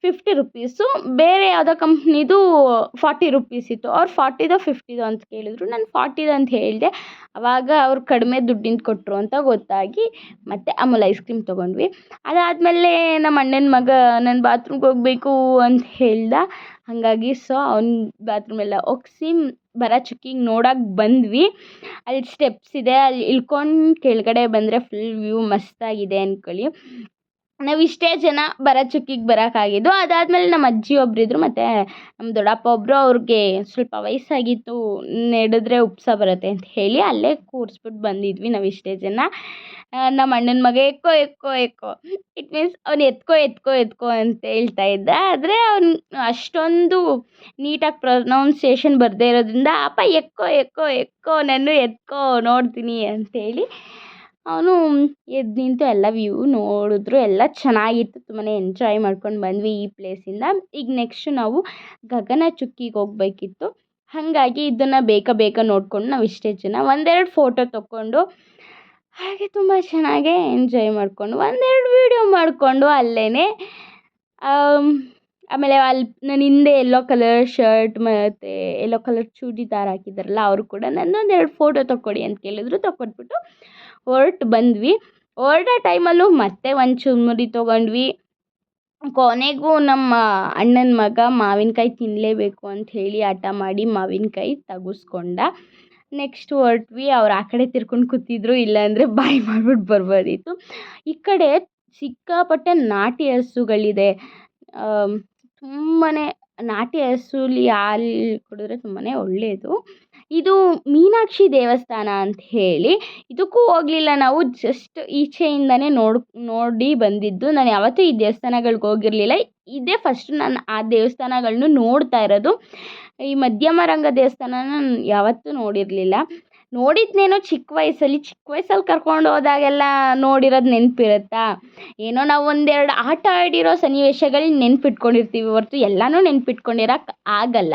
fifty rupees ಬೇರೆ ಯಾವುದೋ ಕಂಪ್ನಿದು ಫಾರ್ಟಿ ರುಪೀಸ್ ಇತ್ತು. ಅವ್ರು ಫಾರ್ಟಿದೋ ಫಿಫ್ಟಿದೋ ಅಂತ ಕೇಳಿದ್ರು. ನಾನು ಫಾರ್ಟಿದು ಅಂತ ಹೇಳಿದೆ. ಆವಾಗ ಅವ್ರು ಕಡಿಮೆ ದುಡ್ಡಿಂದು ಕೊಟ್ಟರು ಅಂತ ಗೊತ್ತಾಗಿ ಮತ್ತೆ ಅಮೂಲ್ ಐಸ್ ಕ್ರೀಮ್ ತೊಗೊಂಡ್ವಿ. ಅದಾದಮೇಲೆ ನಮ್ಮ ಅಣ್ಣನ ಮಗ, ನಾನು ಬಾತ್ರೂಮ್ಗೆ ಹೋಗಬೇಕು ಅಂತ ಹೇಳ್ದ. ಹಾಗಾಗಿ ಸೊ ಅವ್ನ ಬಾತ್ರೂಮೆಲ್ಲ ಒಗ್ಸಿ ಬರೋ ಚುಕ್ಕಿಗೆ ನೋಡಕ್ಕೆ ಬಂದ್ವಿ. ಅಲ್ಲಿ ಸ್ಟೆಪ್ಸ್ ಇದೆ. ಅಲ್ಲಿ ಇಳ್ಕೊಂಡು ಕೆಳಗಡೆ ಬಂದರೆ ಫುಲ್ ವ್ಯೂ ಮಸ್ತಾಗಿದೆ ಅಂದ್ಕೊಳ್ಳಿ ನಾವು ಇಷ್ಟೇ ಜನ ಬರೋ ಚುಕ್ಕಿಗೆ ಬರೋಕ್ಕಾಗಿದ್ದು, ಅದಾದಮೇಲೆ ನಮ್ಮ ಅಜ್ಜಿ ಒಬ್ರು ಇದ್ದರು ಮತ್ತು ನಮ್ಮ ದೊಡ್ಡಪ್ಪ ಒಬ್ಬರು ಅವ್ರಿಗೆ ಸ್ವಲ್ಪ ವಯಸ್ಸಾಗಿತ್ತು, ನಡೆದ್ರೆ ಉಪ್ಸ ಬರುತ್ತೆ ಅಂತ ಹೇಳಿ ಅಲ್ಲೇ ಕೂರಿಸ್ಬಿಟ್ಟು ಬಂದಿದ್ವಿ ನಾವು ಇಷ್ಟೇ ಜನ. ನಮ್ಮ ಅಣ್ಣನ ಮಗ ಎಕ್ಕೋ ಎಕ್ಕೋ ಎಕ್ಕೋ. ಇಟ್ ಮೀನ್ಸ್ ಅವ್ನು ಎತ್ಕೋ ಎತ್ಕೋ ಎತ್ಕೋ ಅಂತ ಹೇಳ್ತಾ ಇದ್ದ. ಆದರೆ ಅವ್ನು ಅಷ್ಟೊಂದು ನೀಟಾಗಿ ಪ್ರೊನೌನ್ಸಿಯೇಷನ್ ಬರದೇ ಇರೋದ್ರಿಂದ, ಅಪ್ಪ ಎಕ್ಕೋ ಎಕ್ಕೋ ಎಕ್ಕೋ ನಾನು ಎತ್ಕೋ, ನೋಡ್ತೀನಿ ಅಂತೇಳಿ ಅವನು ಎದ್ದು ನಿಂತು ಎಲ್ಲ ವ್ಯೂ ನೋಡಿದ್ರು, ಎಲ್ಲ ಚೆನ್ನಾಗಿತ್ತು. ತುಂಬಾ ಎಂಜಾಯ್ ಮಾಡ್ಕೊಂಡು ಬಂದ್ವಿ ಈ ಪ್ಲೇಸಿಂದ ಈಗ ನೆಕ್ಸ್ಟ್ ನಾವು ಗಗನ ಚುಕ್ಕಿಗೆ ಹೋಗಬೇಕಿತ್ತು. ಹಾಗಾಗಿ ಇದನ್ನು ಬೇಗ ಬೇಗ ನೋಡ್ಕೊಂಡು ನಾವು ಇಷ್ಟೇ ಜನ ಒಂದೆರಡು ಫೋಟೋ ತೊಗೊಂಡು ಹಾಗೆ ತುಂಬ ಚೆನ್ನಾಗೆ ಎಂಜಾಯ್ ಮಾಡಿಕೊಂಡು, ಒಂದೆರಡು ವೀಡಿಯೋ ಮಾಡಿಕೊಂಡು ಅಲ್ಲೇ ಆಮೇಲೆ ಅಲ್ಲಿ ನನ್ನ ಹಿಂದೆ ಎಲ್ಲೋ ಕಲರ್ ಶರ್ಟ್ ಮತ್ತು ಎಲ್ಲೋ ಕಲರ್ ಚೂಡಿದಾರ್ ಹಾಕಿದ್ದಾರಲ್ಲ ಅವರು ಕೂಡ ನನ್ನೊಂದು ಎರಡು ಫೋಟೋ ತಕ್ಕೊಡಿ ಅಂತ ಕೇಳಿದ್ರು, ತಕ್ಕೊಟ್ಬಿಟ್ಟು ಹೊರ್ಟು ಬಂದ್ವಿ. ಹೊರಡೋ ಟೈಮಲ್ಲೂ ಮತ್ತೆ ಒಂದು ಚುರುಮುರಿ ತೊಗೊಂಡ್ವಿ. ಕೊನೆಗೂ ನಮ್ಮ ಅಣ್ಣನ ಮಗ ಮಾವಿನಕಾಯಿ ತಿನ್ನಲೇಬೇಕು ಅಂತ ಹೇಳಿ ಹಠ ಮಾಡಿ ಮಾವಿನಕಾಯಿ ತೆಗೆಸ್ಕೊಂಡ. ನೆಕ್ಸ್ಟ್ ಹೊರಟ್ವಿ, ಅವ್ರು ಆ ಕಡೆ ತಿರ್ಕೊಂಡು ಕೂತಿದ್ರು, ಇಲ್ಲಾಂದರೆ ಬಾಯಿ ಮಾಡ್ಬಿಟ್ಟು ಬರ್ಬೋದಿತ್ತು. ಈ ಕಡೆ ಸಿಕ್ಕಾಪಟ್ಟೆ ನಾಟಿ ಹಸುಗಳಿದೆ. ತುಂಬಾ ನಾಟಿ ಹಸುಲಿ ಹಾಲು ಕುಡಿದ್ರೆ ತುಂಬಾ ಒಳ್ಳೆಯದು ಇದು ಮೀನಾಕ್ಷಿ ದೇವಸ್ಥಾನ ಅಂತ ಹೇಳಿ. ಇದಕ್ಕೂ ಹೋಗಲಿಲ್ಲ. ನಾವು ಜಸ್ಟ್ ಈಚೆಯಿಂದನೇ ನೋಡಿ ನೋಡಿ ಬಂದಿದ್ದು. ನಾನು ಯಾವತ್ತೂ ಈ ದೇವಸ್ಥಾನಗಳ್ಗೆ ಹೋಗಿರಲಿಲ್ಲ. ಇದೇ ಫಸ್ಟ್ ನಾನು ಆ ದೇವಸ್ಥಾನಗಳನ್ನು ನೋಡ್ತಾ ಇರೋದು. ಈ ಮಧ್ಯಮರಂಗ ದೇವಸ್ಥಾನನ ನಾನು ಯಾವತ್ತೂ ನೋಡಿರಲಿಲ್ಲ. ನೋಡಿದ್ನೇನೋ ಚಿಕ್ಕ ವಯಸ್ಸಲ್ಲಿ ಚಿಕ್ಕ ವಯಸ್ಸಲ್ಲಿ ಕರ್ಕೊಂಡು ಹೋದಾಗೆಲ್ಲ ನೋಡಿರೋದು ನೆನಪಿರುತ್ತಾ? ಏನೋ ನಾವು ಒಂದೆರಡು ಆಟ ಆಡಿರೋ ಸನ್ನಿವೇಶಗಳು ನೆನ್ಪಿಟ್ಕೊಂಡಿರ್ತೀವಿ ಹೊರ್ತು ಎಲ್ಲನೂ ನೆನ್ಪಿಟ್ಕೊಂಡಿರಕ್ಕೆ ಆಗಲ್ಲ.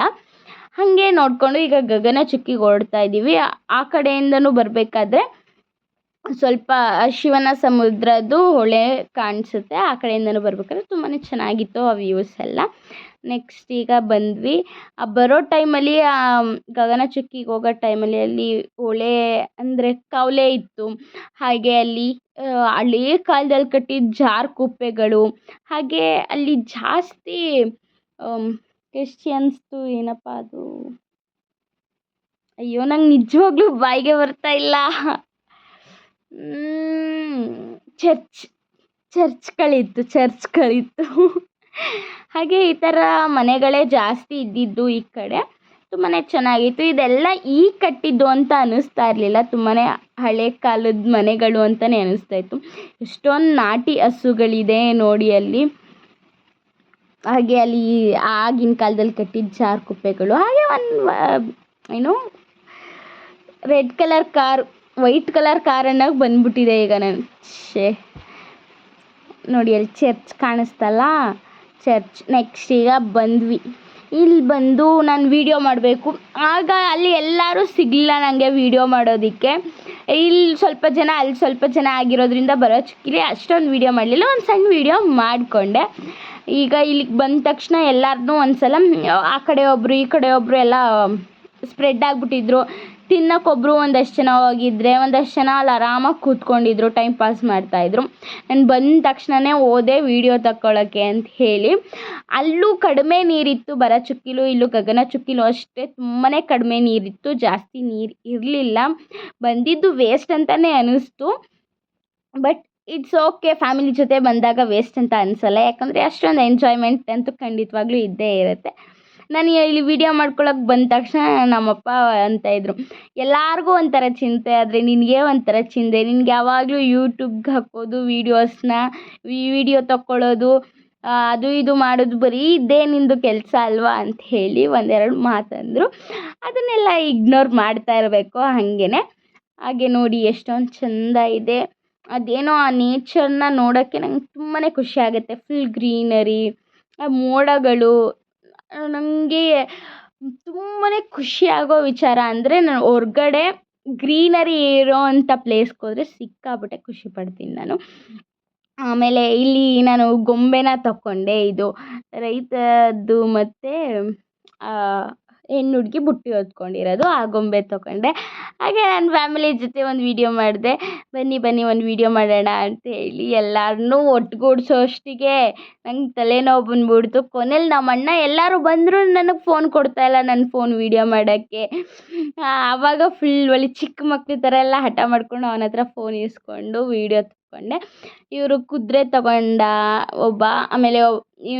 ಹಾಗೆ ನೋಡಿಕೊಂಡು ಈಗ ಗಗನ ಚುಕ್ಕಿಗೆ ಹೊರಡ್ತಾ ಇದ್ದೀವಿ ಆ ಕಡೆಯಿಂದನೂ ಬರಬೇಕಾದ್ರೆ ಸ್ವಲ್ಪ ಶಿವನ ಸಮುದ್ರದ್ದು ಹೊಳೆ ಕಾಣಿಸುತ್ತೆ. ಆ ಕಡೆಯಿಂದನೂ ಬರ್ಬೇಕಾದ್ರೆ ತುಂಬಾ ಚೆನ್ನಾಗಿತ್ತು ಆ ವ್ಯೂಸ್ ಎಲ್ಲ. ನೆಕ್ಸ್ಟ್ ಈಗ ಬಂದ್ವಿ. ಆ ಬರೋ ಟೈಮಲ್ಲಿ ಗಗನ ಚುಕ್ಕಿಗೆ ಹೋಗೋ ಟೈಮಲ್ಲಿ ಅಲ್ಲಿ ಹೊಳೆ ಅಂದರೆ ಕವಲೆ ಇತ್ತು. ಹಾಗೆ ಅಲ್ಲಿ ಹಳೇ ಕಾಲದಲ್ಲಿ ಕಟ್ಟಿದ ಜಾರಗುಪ್ಪೆಗಳು ಹಾಗೆ ಅಲ್ಲಿ ಜಾಸ್ತಿ ಕ್ರಿಶ್ಚಿಯನ್ಸ್ದು ಏನಪ್ಪ ಅದು ಅಯ್ಯೋ, ನಂಗೆ ನಿಜವಾಗ್ಲೂ ಬಾಯಿಗೆ ಬರ್ತಾ ಇಲ್ಲ. ಚರ್ಚ್, ಚರ್ಚ್ಗಳಿತ್ತು ಚರ್ಚ್ಗಳಿತ್ತು. ಹಾಗೆ ಈ ಥರ ಮನೆಗಳೇ ಜಾಸ್ತಿ ಇದ್ದಿದ್ದು ಈ ಕಡೆ. ತುಂಬಾ ಚೆನ್ನಾಗಿತ್ತು. ಇದೆಲ್ಲ ಈ ಕಟ್ಟಿದ್ದು ಅಂತ ಅನ್ನಿಸ್ತಾ ಇರಲಿಲ್ಲ. ತುಂಬಾ ಹಳೆ ಕಾಲದ ಮನೆಗಳು ಅಂತಲೇ ಅನ್ನಿಸ್ತಾ ಇತ್ತು. ಎಷ್ಟೊಂದು ನಾಟಿ ಹಸುಗಳಿದೆ ನೋಡಿ ಅಲ್ಲಿ. ಹಾಗೆ ಅಲ್ಲಿ ಆಗಿನ ಕಾಲದಲ್ಲಿ ಕಟ್ಟಿದ್ದ ಜಾರಗುಪ್ಪೆಗಳು ಹಾಗೆ ಒಂದು ಏನು, red colour car, white colour ಕಾರನ್ನಾಗ ಬಂದ್ಬಿಟ್ಟಿದೆ ಈಗ ನಾನು ಶೇ. ನೋಡಿ ಅಲ್ಲಿ ಚರ್ಚ್ ಕಾಣಿಸ್ತಲ್ಲ, ಚರ್ಚ್. ನೆಕ್ಸ್ಟ್ ಈಗ ಬಂದ್ವಿ. ಇಲ್ಲಿ ಬಂದು ನಾನು ವೀಡಿಯೋ ಮಾಡಬೇಕು. ಆಗ ಅಲ್ಲಿ ಎಲ್ಲರೂ ಸಿಗಲಿಲ್ಲ ನನಗೆ ವೀಡಿಯೋ ಮಾಡೋದಕ್ಕೆ. ಇಲ್ಲಿ ಸ್ವಲ್ಪ ಜನ, ಅಲ್ಲಿ ಸ್ವಲ್ಪ ಜನ ಆಗಿರೋದ್ರಿಂದ ಬರೋ ಚುಕ್ಕಿಲಿ ಅಷ್ಟೊಂದು ವೀಡಿಯೋ ಮಾಡಲಿಲ್ಲ. ಒಂದು ಸಣ್ಣ ವೀಡಿಯೋ ಮಾಡಿಕೊಂಡೆ. ಈಗ ಇಲ್ಲಿಗೆ ಬಂದ ತಕ್ಷಣ ಎಲ್ಲರನ್ನೂ ಒಂದ್ಸಲ ಆ ಕಡೆ ಒಬ್ಬರು ಈ ಕಡೆ ಒಬ್ಬರು ಎಲ್ಲ ಸ್ಪ್ರೆಡ್ ಆಗಿಬಿಟ್ಟಿದ್ರು. ತಿನ್ನೋಕ್ಕೊಬ್ರು ಒಂದಷ್ಟು ಜನ ಹೋಗಿದ್ರೆ, ಒಂದಷ್ಟು ಜನ ಅಲ್ಲಿ ಆರಾಮಾಗಿ ಕೂತ್ಕೊಂಡಿದ್ರು, ಟೈಮ್ ಪಾಸ್ ಮಾಡ್ತಾಯಿದ್ರು ನಾನು ಬಂದ ತಕ್ಷಣವೇ ಹೋದೆ ವೀಡಿಯೋ ತಕ್ಕೊಳ್ಳೋಕ್ಕೆ ಅಂತ ಹೇಳಿ. ಅಲ್ಲೂ ಕಡಿಮೆ ನೀರಿತ್ತು, ಬರ ಚುಕ್ಕಿಲು, ಇಲ್ಲೂ ಗಗನ ಚುಕ್ಕಿಲು ಅಷ್ಟೇ ತುಂಬಾ ಕಡಿಮೆ ನೀರಿತ್ತು, ಜಾಸ್ತಿ ನೀರು ಇರಲಿಲ್ಲ. ಬಂದಿದ್ದು ವೇಸ್ಟ್ ಅಂತಲೇ ಅನ್ನಿಸ್ತು ಬಟ್ ಇಟ್ಸ್ ಓಕೆ ಫ್ಯಾಮಿಲಿ ಜೊತೆ ಬಂದಾಗ ವೇಸ್ಟ್ ಅಂತ ಅನಿಸಲ್ಲ. ಯಾಕಂದರೆ ಅಷ್ಟೊಂದು ಎಂಜಾಯ್ಮೆಂಟ್ ಅಂತೂ ಖಂಡಿತವಾಗ್ಲೂ ಇದ್ದೇ ಇರುತ್ತೆ. ನಾನು ಇಲ್ಲಿ ವೀಡಿಯೋ ಮಾಡ್ಕೊಳಕ್ಕೆ ಬಂದ ತಕ್ಷಣ ನಮ್ಮಪ್ಪ ಅಂತ ಇದ್ದರು ಎಲ್ಲರಿಗೂ ಒಂಥರ ಚಿಂತೆ ಆದರೆ ನಿನಗೆ ಒಂಥರ ಚಿಂತೆ. ನಿನಗೆ ಯಾವಾಗಲೂ ಯೂಟ್ಯೂಬ್ಗೆ ಹಾಕೋದು ವೀಡಿಯೋಸ್ನ ವೀಡಿಯೋ ತಗೊಳ್ಳೋದು ಅದು ಇದು ಮಾಡೋದು ಬರೀ ಇದೇ ನಿಂದು ಕೆಲಸ ಅಲ್ವಾ? ಅಂತ ಹೇಳಿ ಒಂದೆರಡು ಮಾತಂದರು. ಅದನ್ನೆಲ್ಲ ಇಗ್ನೋರ್ ಮಾಡ್ತಾ ಇರಬೇಕು ಹಾಗೇ ಹಾಗೆ ನೋಡಿ ಎಷ್ಟೊಂದು ಚೆಂದ ಇದೆ. ಅದೇನೋ ಆ ನೇಚರ್ನ ನೋಡೋಕ್ಕೆ ನಂಗೆ ತುಂಬಾ ಖುಷಿ ಆಗುತ್ತೆ. ಫುಲ್ ಗ್ರೀನರಿ ಆ ಮೋಡಗಳು ನನಗೆ ತುಂಬಾ ಖುಷಿ ಆಗೋ ವಿಚಾರ ಅಂದರೆ ನಾನು ಹೊರ್ಗಡೆ ಗ್ರೀನರಿ ಇರೋವಂಥ ಪ್ಲೇಸ್ಗೆ ಹೋದರೆ ಸಿಕ್ಕಾಪಟ್ಟೆ ಖುಷಿ ಪಡ್ತೀನಿ ನಾನು. ಆಮೇಲೆ ಇಲ್ಲಿ ನಾನು ಗೊಂಬೆನ ತಗೊಂಡೆ ಇದು ರೈತದ್ದು ಮತ್ತು ಹೆಣ್ಣು ಹುಡುಗಿ ಬುಟ್ಟಿ ಹೊತ್ಕೊಂಡಿರೋದು, ಆ ಗೊಂಬೆ ತಗೊಂಡೆ. ಹಾಗೆ ನನ್ನ ಫ್ಯಾಮಿಲಿ ಜೊತೆ ಒಂದು ವೀಡಿಯೋ ಮಾಡಿದೆ. ಬನ್ನಿ ಬನ್ನಿ, ಒಂದು ವೀಡಿಯೋ ಮಾಡೋಣ ಅಂತ ಹೇಳಿ ಎಲ್ಲರನ್ನೂ ಒಟ್ಟುಗೂಡ್ಸೋ ಅಷ್ಟಿಗೆ ನಂಗೆ ತಲೆನೋವು ಬಂದ್ಬಿಡ್ತು. ಕೊನೆಲಿ ನಮ್ಮ ಅಣ್ಣ ಎಲ್ಲರೂ ಬಂದರೂ ನನಗೆ ಫೋನ್ ಕೊಡ್ತಾ ಇಲ್ಲ ನನ್ನ ಫೋನ್ ವೀಡಿಯೋ ಮಾಡೋಕ್ಕೆ. ಆವಾಗ ಫುಲ್ ಒಳ್ಳೆ ಚಿಕ್ಕ ಮಕ್ಳ ಥರ ಎಲ್ಲ ಹಠ ಮಾಡ್ಕೊಂಡು ಅವನ ಹತ್ರ ಫೋನ್ ಇಸ್ಕೊಂಡು ವೀಡಿಯೋ ತಗೊಂಡೆ ಇವರು ಕುದುರೆ ತಗೊಂಡ ಒಬ್ಬ, ಆಮೇಲೆ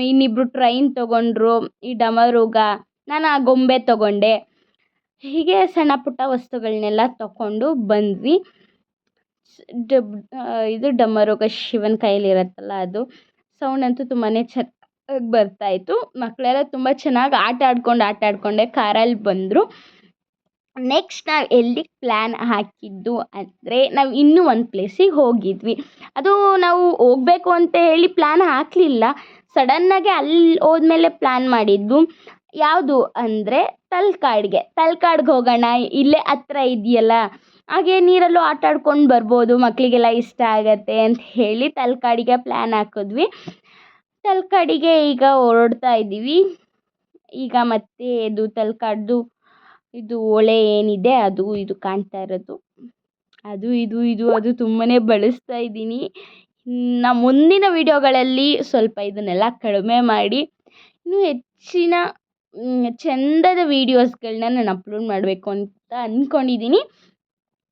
ಇನ್ನಿಬ್ಬರು ಟ್ರೈನ್ ತಗೊಂಡ್ರು, ಈ ಡಮರುಗ ನಾನು ಆ ಗೊಂಬೆ ತಗೊಂಡೆ. ಹೀಗೆ ಸಣ್ಣ ಪುಟ್ಟ ವಸ್ತುಗಳನ್ನೆಲ್ಲ ತಗೊಂಡು ಬಂದ್ವಿ. ಡಬ್ ಇದು ಡಮರುಗ ಶಿವನ ಕೈಯಲ್ಲಿರತ್ತಲ್ಲ ಅದು. ಸೌಂಡ್ ಅಂತೂ ತುಂಬಾ ಚೆನ್ನಾಗಿ ಬರ್ತಾಯಿತ್ತು. ಮಕ್ಕಳೆಲ್ಲ ತುಂಬ ಚೆನ್ನಾಗಿ ಆಟ ಆಡ್ಕೊಂಡು ಆಟ ಆಡ್ಕೊಂಡೆ. ಕಾರಲ್ಲಿ ಬಂದರು. ನೆಕ್ಸ್ಟ್ ನಾವು ಎಲ್ಲಿ ಪ್ಲ್ಯಾನ್ ಹಾಕಿದ್ದು ಅಂದರೆ ನಾವು ಇನ್ನೂ ಒಂದು ಪ್ಲೇಸಿಗೆ ಹೋಗಿದ್ವಿ. ಅದು ನಾವು ಹೋಗಬೇಕು ಅಂತ ಹೇಳಿ ಪ್ಲ್ಯಾನ್ ಹಾಕಲಿಲ್ಲ. ಸಡನ್ನಾಗೆ ಅಲ್ಲಿ ಹೋದ್ಮೇಲೆ ಪ್ಲ್ಯಾನ್ ಮಾಡಿದ್ದು. ಯಾವುದು ಅಂದರೆ ತಲಕಾಡ್ಗೆ. ತಲಕಾಡ್ಗೆ ಹೋಗೋಣ, ಇಲ್ಲೇ ಹತ್ರ ಇದೆಯಲ್ಲ, ಹಾಗೆ ನೀರಲ್ಲೂ ಆಟ ಆಡ್ಕೊಂಡು ಬರ್ಬೋದು ಮಕ್ಕಳಿಗೆಲ್ಲ ಇಷ್ಟ ಆಗುತ್ತೆ ಅಂತ ಹೇಳಿ ತಲಕಾಡಿಗೆ ಪ್ಲ್ಯಾನ್ ಹಾಕಿದ್ವಿ. ತಲಕಾಡಿಗೆ ಈಗ ಹೊರಡ್ತಾ ಇದ್ದೀವಿ. ಈಗ ಮತ್ತೆ ಇದು ತಲಕಾಡ್ದು ಇದು ಒಳೆ ಏನಿದೆ, ಅದು ಇದು ಕಾಣ್ತಾ ಇರೋದು. ಅದು ಇದು ಇದು ಅದು ತುಂಬಾ ಬಳಸ್ತಾ ಇದ್ದೀನಿ. ಇನ್ನು ಮುಂದಿನ ವೀಡಿಯೋಗಳಲ್ಲಿ ಸ್ವಲ್ಪ ಇದನ್ನೆಲ್ಲ ಕಡಿಮೆ ಮಾಡಿ, ಇನ್ನೂ ಹೆಚ್ಚಿನ ಚೆಂದದ ವೀಡಿಯೋಸ್ಗಳನ್ನ ನಾನು ಅಪ್ಲೋಡ್ ಮಾಡಬೇಕು ಅಂತ ಅಂದ್ಕೊಂಡಿದ್ದೀನಿ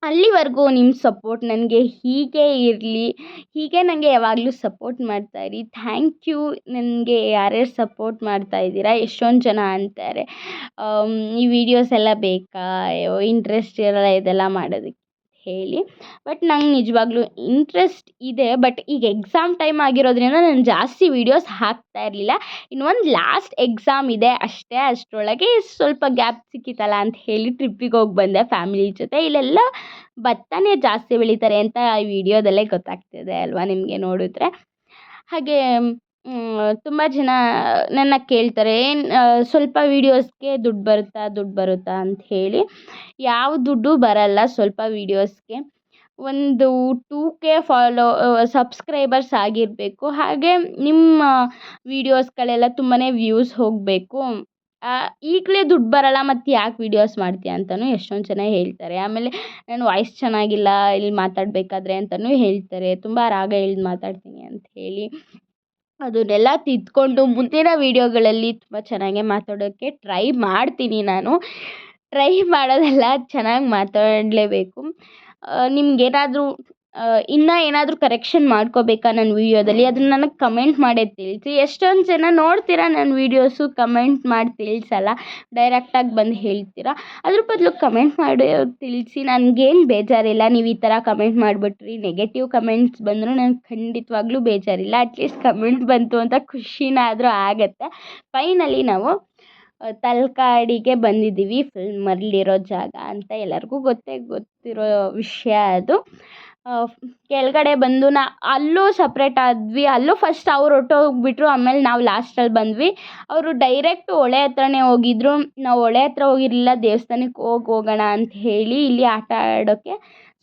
ಅಲ್ಲಿವರೆಗೂ ನಿಮ್ಮ ಸಪೋರ್ಟ್ ನನಗೆ ಹೀಗೆ ಇರಲಿ, ಹೀಗೆ ನನಗೆ ಯಾವಾಗಲೂ ಸಪೋರ್ಟ್ ಮಾಡ್ತಾಯಿರಿ ಥ್ಯಾಂಕ್ ಯು ನನಗೆ ಯಾರ್ಯಾರು ಸಪೋರ್ಟ್ ಮಾಡ್ತಾ ಇದ್ದೀರಾ, ಎಷ್ಟೊಂದು ಜನ ಅಂತಾರೆ. ಈ ವೀಡಿಯೋಸ್ ಎಲ್ಲ ಬೇಕಾ ಇಂಟ್ರೆಸ್ಟ್ ಇರೋಲ್ಲ ಇದೆಲ್ಲ ಮಾಡೋದಕ್ಕೆ? ಹೇಳಿ. ಬಟ್ ನಂಗೆ ನಿಜವಾಗ್ಲೂ ಇಂಟ್ರೆಸ್ಟ್ ಇದೆ. ಬಟ್ ಈಗ ಎಕ್ಸಾಮ್ ಟೈಮ್ ಆಗಿರೋದ್ರಿಂದ ನಾನು ಜಾಸ್ತಿ ವೀಡಿಯೋಸ್ ಹಾಕ್ತಾ ಇರಲಿಲ್ಲ. ಇನ್ನು ಒಂದು ಲಾಸ್ಟ್ ಎಕ್ಸಾಮ್ ಇದೆ ಅಷ್ಟೇ. ಅಷ್ಟರೊಳಗೆ ಸ್ವಲ್ಪ ಗ್ಯಾಪ್ ಸಿಕ್ಕಿತಲ್ಲ ಅಂತ ಹೇಳಿ ಟ್ರಿಪ್ಪಿಗೆ ಹೋಗಿ ಬಂದೆ ಫ್ಯಾಮಿಲಿ ಜೊತೆ. ಇಲ್ಲೆಲ್ಲ ಭತ್ತನೇ ಜಾಸ್ತಿ ಬೆಳೀತಾರೆ ಅಂತ ಈ ವಿಡಿಯೋದಲ್ಲೇ ಗೊತ್ತಾಗ್ತಿದೆ ಅಲ್ವಾ ನಿಮಗೆ ನೋಡಿದ್ರೆ. ಹಾಗೆ ತುಂಬ ಜನ ನನ್ನ ಕೇಳ್ತಾರೆ, ಏನು ಸ್ವಲ್ಪ ವೀಡಿಯೋಸ್ಗೆ ದುಡ್ಡು ಬರುತ್ತಾ ದುಡ್ಡು ಬರುತ್ತಾ ಅಂತ ಹೇಳಿ. ಯಾವ ದುಡ್ಡು ಬರಲ್ಲ ಸ್ವಲ್ಪ ವೀಡಿಯೋಸ್ಗೆ ಒಂದು ಟೂ ಕೆ ಫಾಲೋ ಸಬ್ಸ್ಕ್ರೈಬರ್ಸ್ ಆಗಿರಬೇಕು. ಹಾಗೆ ನಿಮ್ಮ ವೀಡಿಯೋಸ್ಗಳೆಲ್ಲ ತುಂಬಾ ವ್ಯೂಸ್ ಹೋಗಬೇಕು. ಈಗಲೇ ದುಡ್ಡು ಬರಲ್ಲ, ಮತ್ತು ಯಾಕೆ ವೀಡಿಯೋಸ್ ಮಾಡ್ತೀಯ ಅಂತಲೂ ಎಷ್ಟೊಂದು ಜನ ಹೇಳ್ತಾರೆ. ಆಮೇಲೆ ನನ್ನ ವಾಯ್ಸ್ ಚೆನ್ನಾಗಿಲ್ಲ, ಇಲ್ಲಿ ಮಾತಾಡಬೇಕಾದ್ರೆ ಅಂತಲೂ ಹೇಳ್ತಾರೆ. ತುಂಬ ರಾಗ ಎಳ್ದು ಮಾತಾಡ್ತೀನಿ ಅಂತ ಹೇಳಿ. ಅದನ್ನೆಲ್ಲ ತಿದ್ಕೊಂಡು ಮುಂದಿನ ವೀಡಿಯೋಗಳಲ್ಲಿ ತುಂಬ ಚೆನ್ನಾಗೆ ಮಾತಾಡೋಕ್ಕೆ ಟ್ರೈ ಮಾಡ್ತೀನಿ ನಾನು. ಟ್ರೈ ಮಾಡೋದಲ್ಲ ಚೆನ್ನಾಗಿ ಮಾತಾಡಲೇಬೇಕು. ನಿಮ್ಗೇನಾದರೂ ಇನ್ನೂ ಏನಾದರೂ ಕರೆಕ್ಷನ್ ಮಾಡ್ಕೋಬೇಕಾ ನನ್ನ ವಿಡಿಯೋದಲ್ಲಿ ಅದನ್ನ ನನಗೆ ಕಮೆಂಟ್ ಮಾಡೇ ತಿಳಿಸಿ. ಎಷ್ಟೊಂದು ಜನ ನೋಡ್ತೀರಾ ನನ್ನ ವೀಡಿಯೋಸು ಕಮೆಂಟ್ ಮಾಡಿ ತಿಳಿಸಲ್ಲ. ಡೈರೆಕ್ಟಾಗಿ ಬಂದು ಹೇಳ್ತೀರಾ. ಅದ್ರ ಬದಲು ಕಮೆಂಟ್ ಮಾಡಿ ತಿಳಿಸಿ. ನನಗೇನು ಬೇಜಾರಿಲ್ಲ. ನೀವು ಈ ಥರ ಕಮೆಂಟ್ ಮಾಡಿಬಿಟ್ರಿ. ನೆಗೆಟಿವ್ ಕಮೆಂಟ್ಸ್ ಬಂದರೂ ನನಗೆ ಖಂಡಿತವಾಗ್ಲೂ ಬೇಜಾರಿಲ್ಲ. ಅಟ್ಲೀಸ್ಟ್ ಕಮೆಂಟ್ ಬಂತು ಅಂತ ಖುಷಿನಾದರೂ ಆಗುತ್ತೆ. ಫೈನಲಿ ನಾವು ತಲ್ಕಾಡಿಗೆ ಬಂದಿದ್ದೀವಿ. ಫುಲ್ ಮರಳಿರೋ ಜಾಗ ಅಂತ ಎಲ್ಲರಿಗೂ ಗೊತ್ತೇ ಗೊತ್ತಿರೋ ವಿಷಯ ಅದು. ಕೆಳಗಡೆ ಬಂದು ನಾ, ಅಲ್ಲೂ ಸಪ್ರೇಟ್ ಆದ್ವಿ. ಅಲ್ಲೂ ಫಸ್ಟ್ ಅವ್ರು ಹೊರ್ಟೋಗ್ಬಿಟ್ರು ಆಮೇಲೆ ನಾವು ಲಾಸ್ಟಲ್ಲಿ ಬಂದ್ವಿ. ಅವರು ಡೈರೆಕ್ಟ್ ಹೊಳೆ ಹತ್ರನೇ ಹೋಗಿದ್ರು. ನಾವು ಹೊಳೆ ಹತ್ರ ಹೋಗಿರಲಿಲ್ಲ ದೇವಸ್ಥಾನಕ್ಕೆ ಹೋಗಿ ಹೋಗೋಣ ಅಂತ ಹೇಳಿ ಇಲ್ಲಿ ಆಟ ಆಡೋಕ್ಕೆ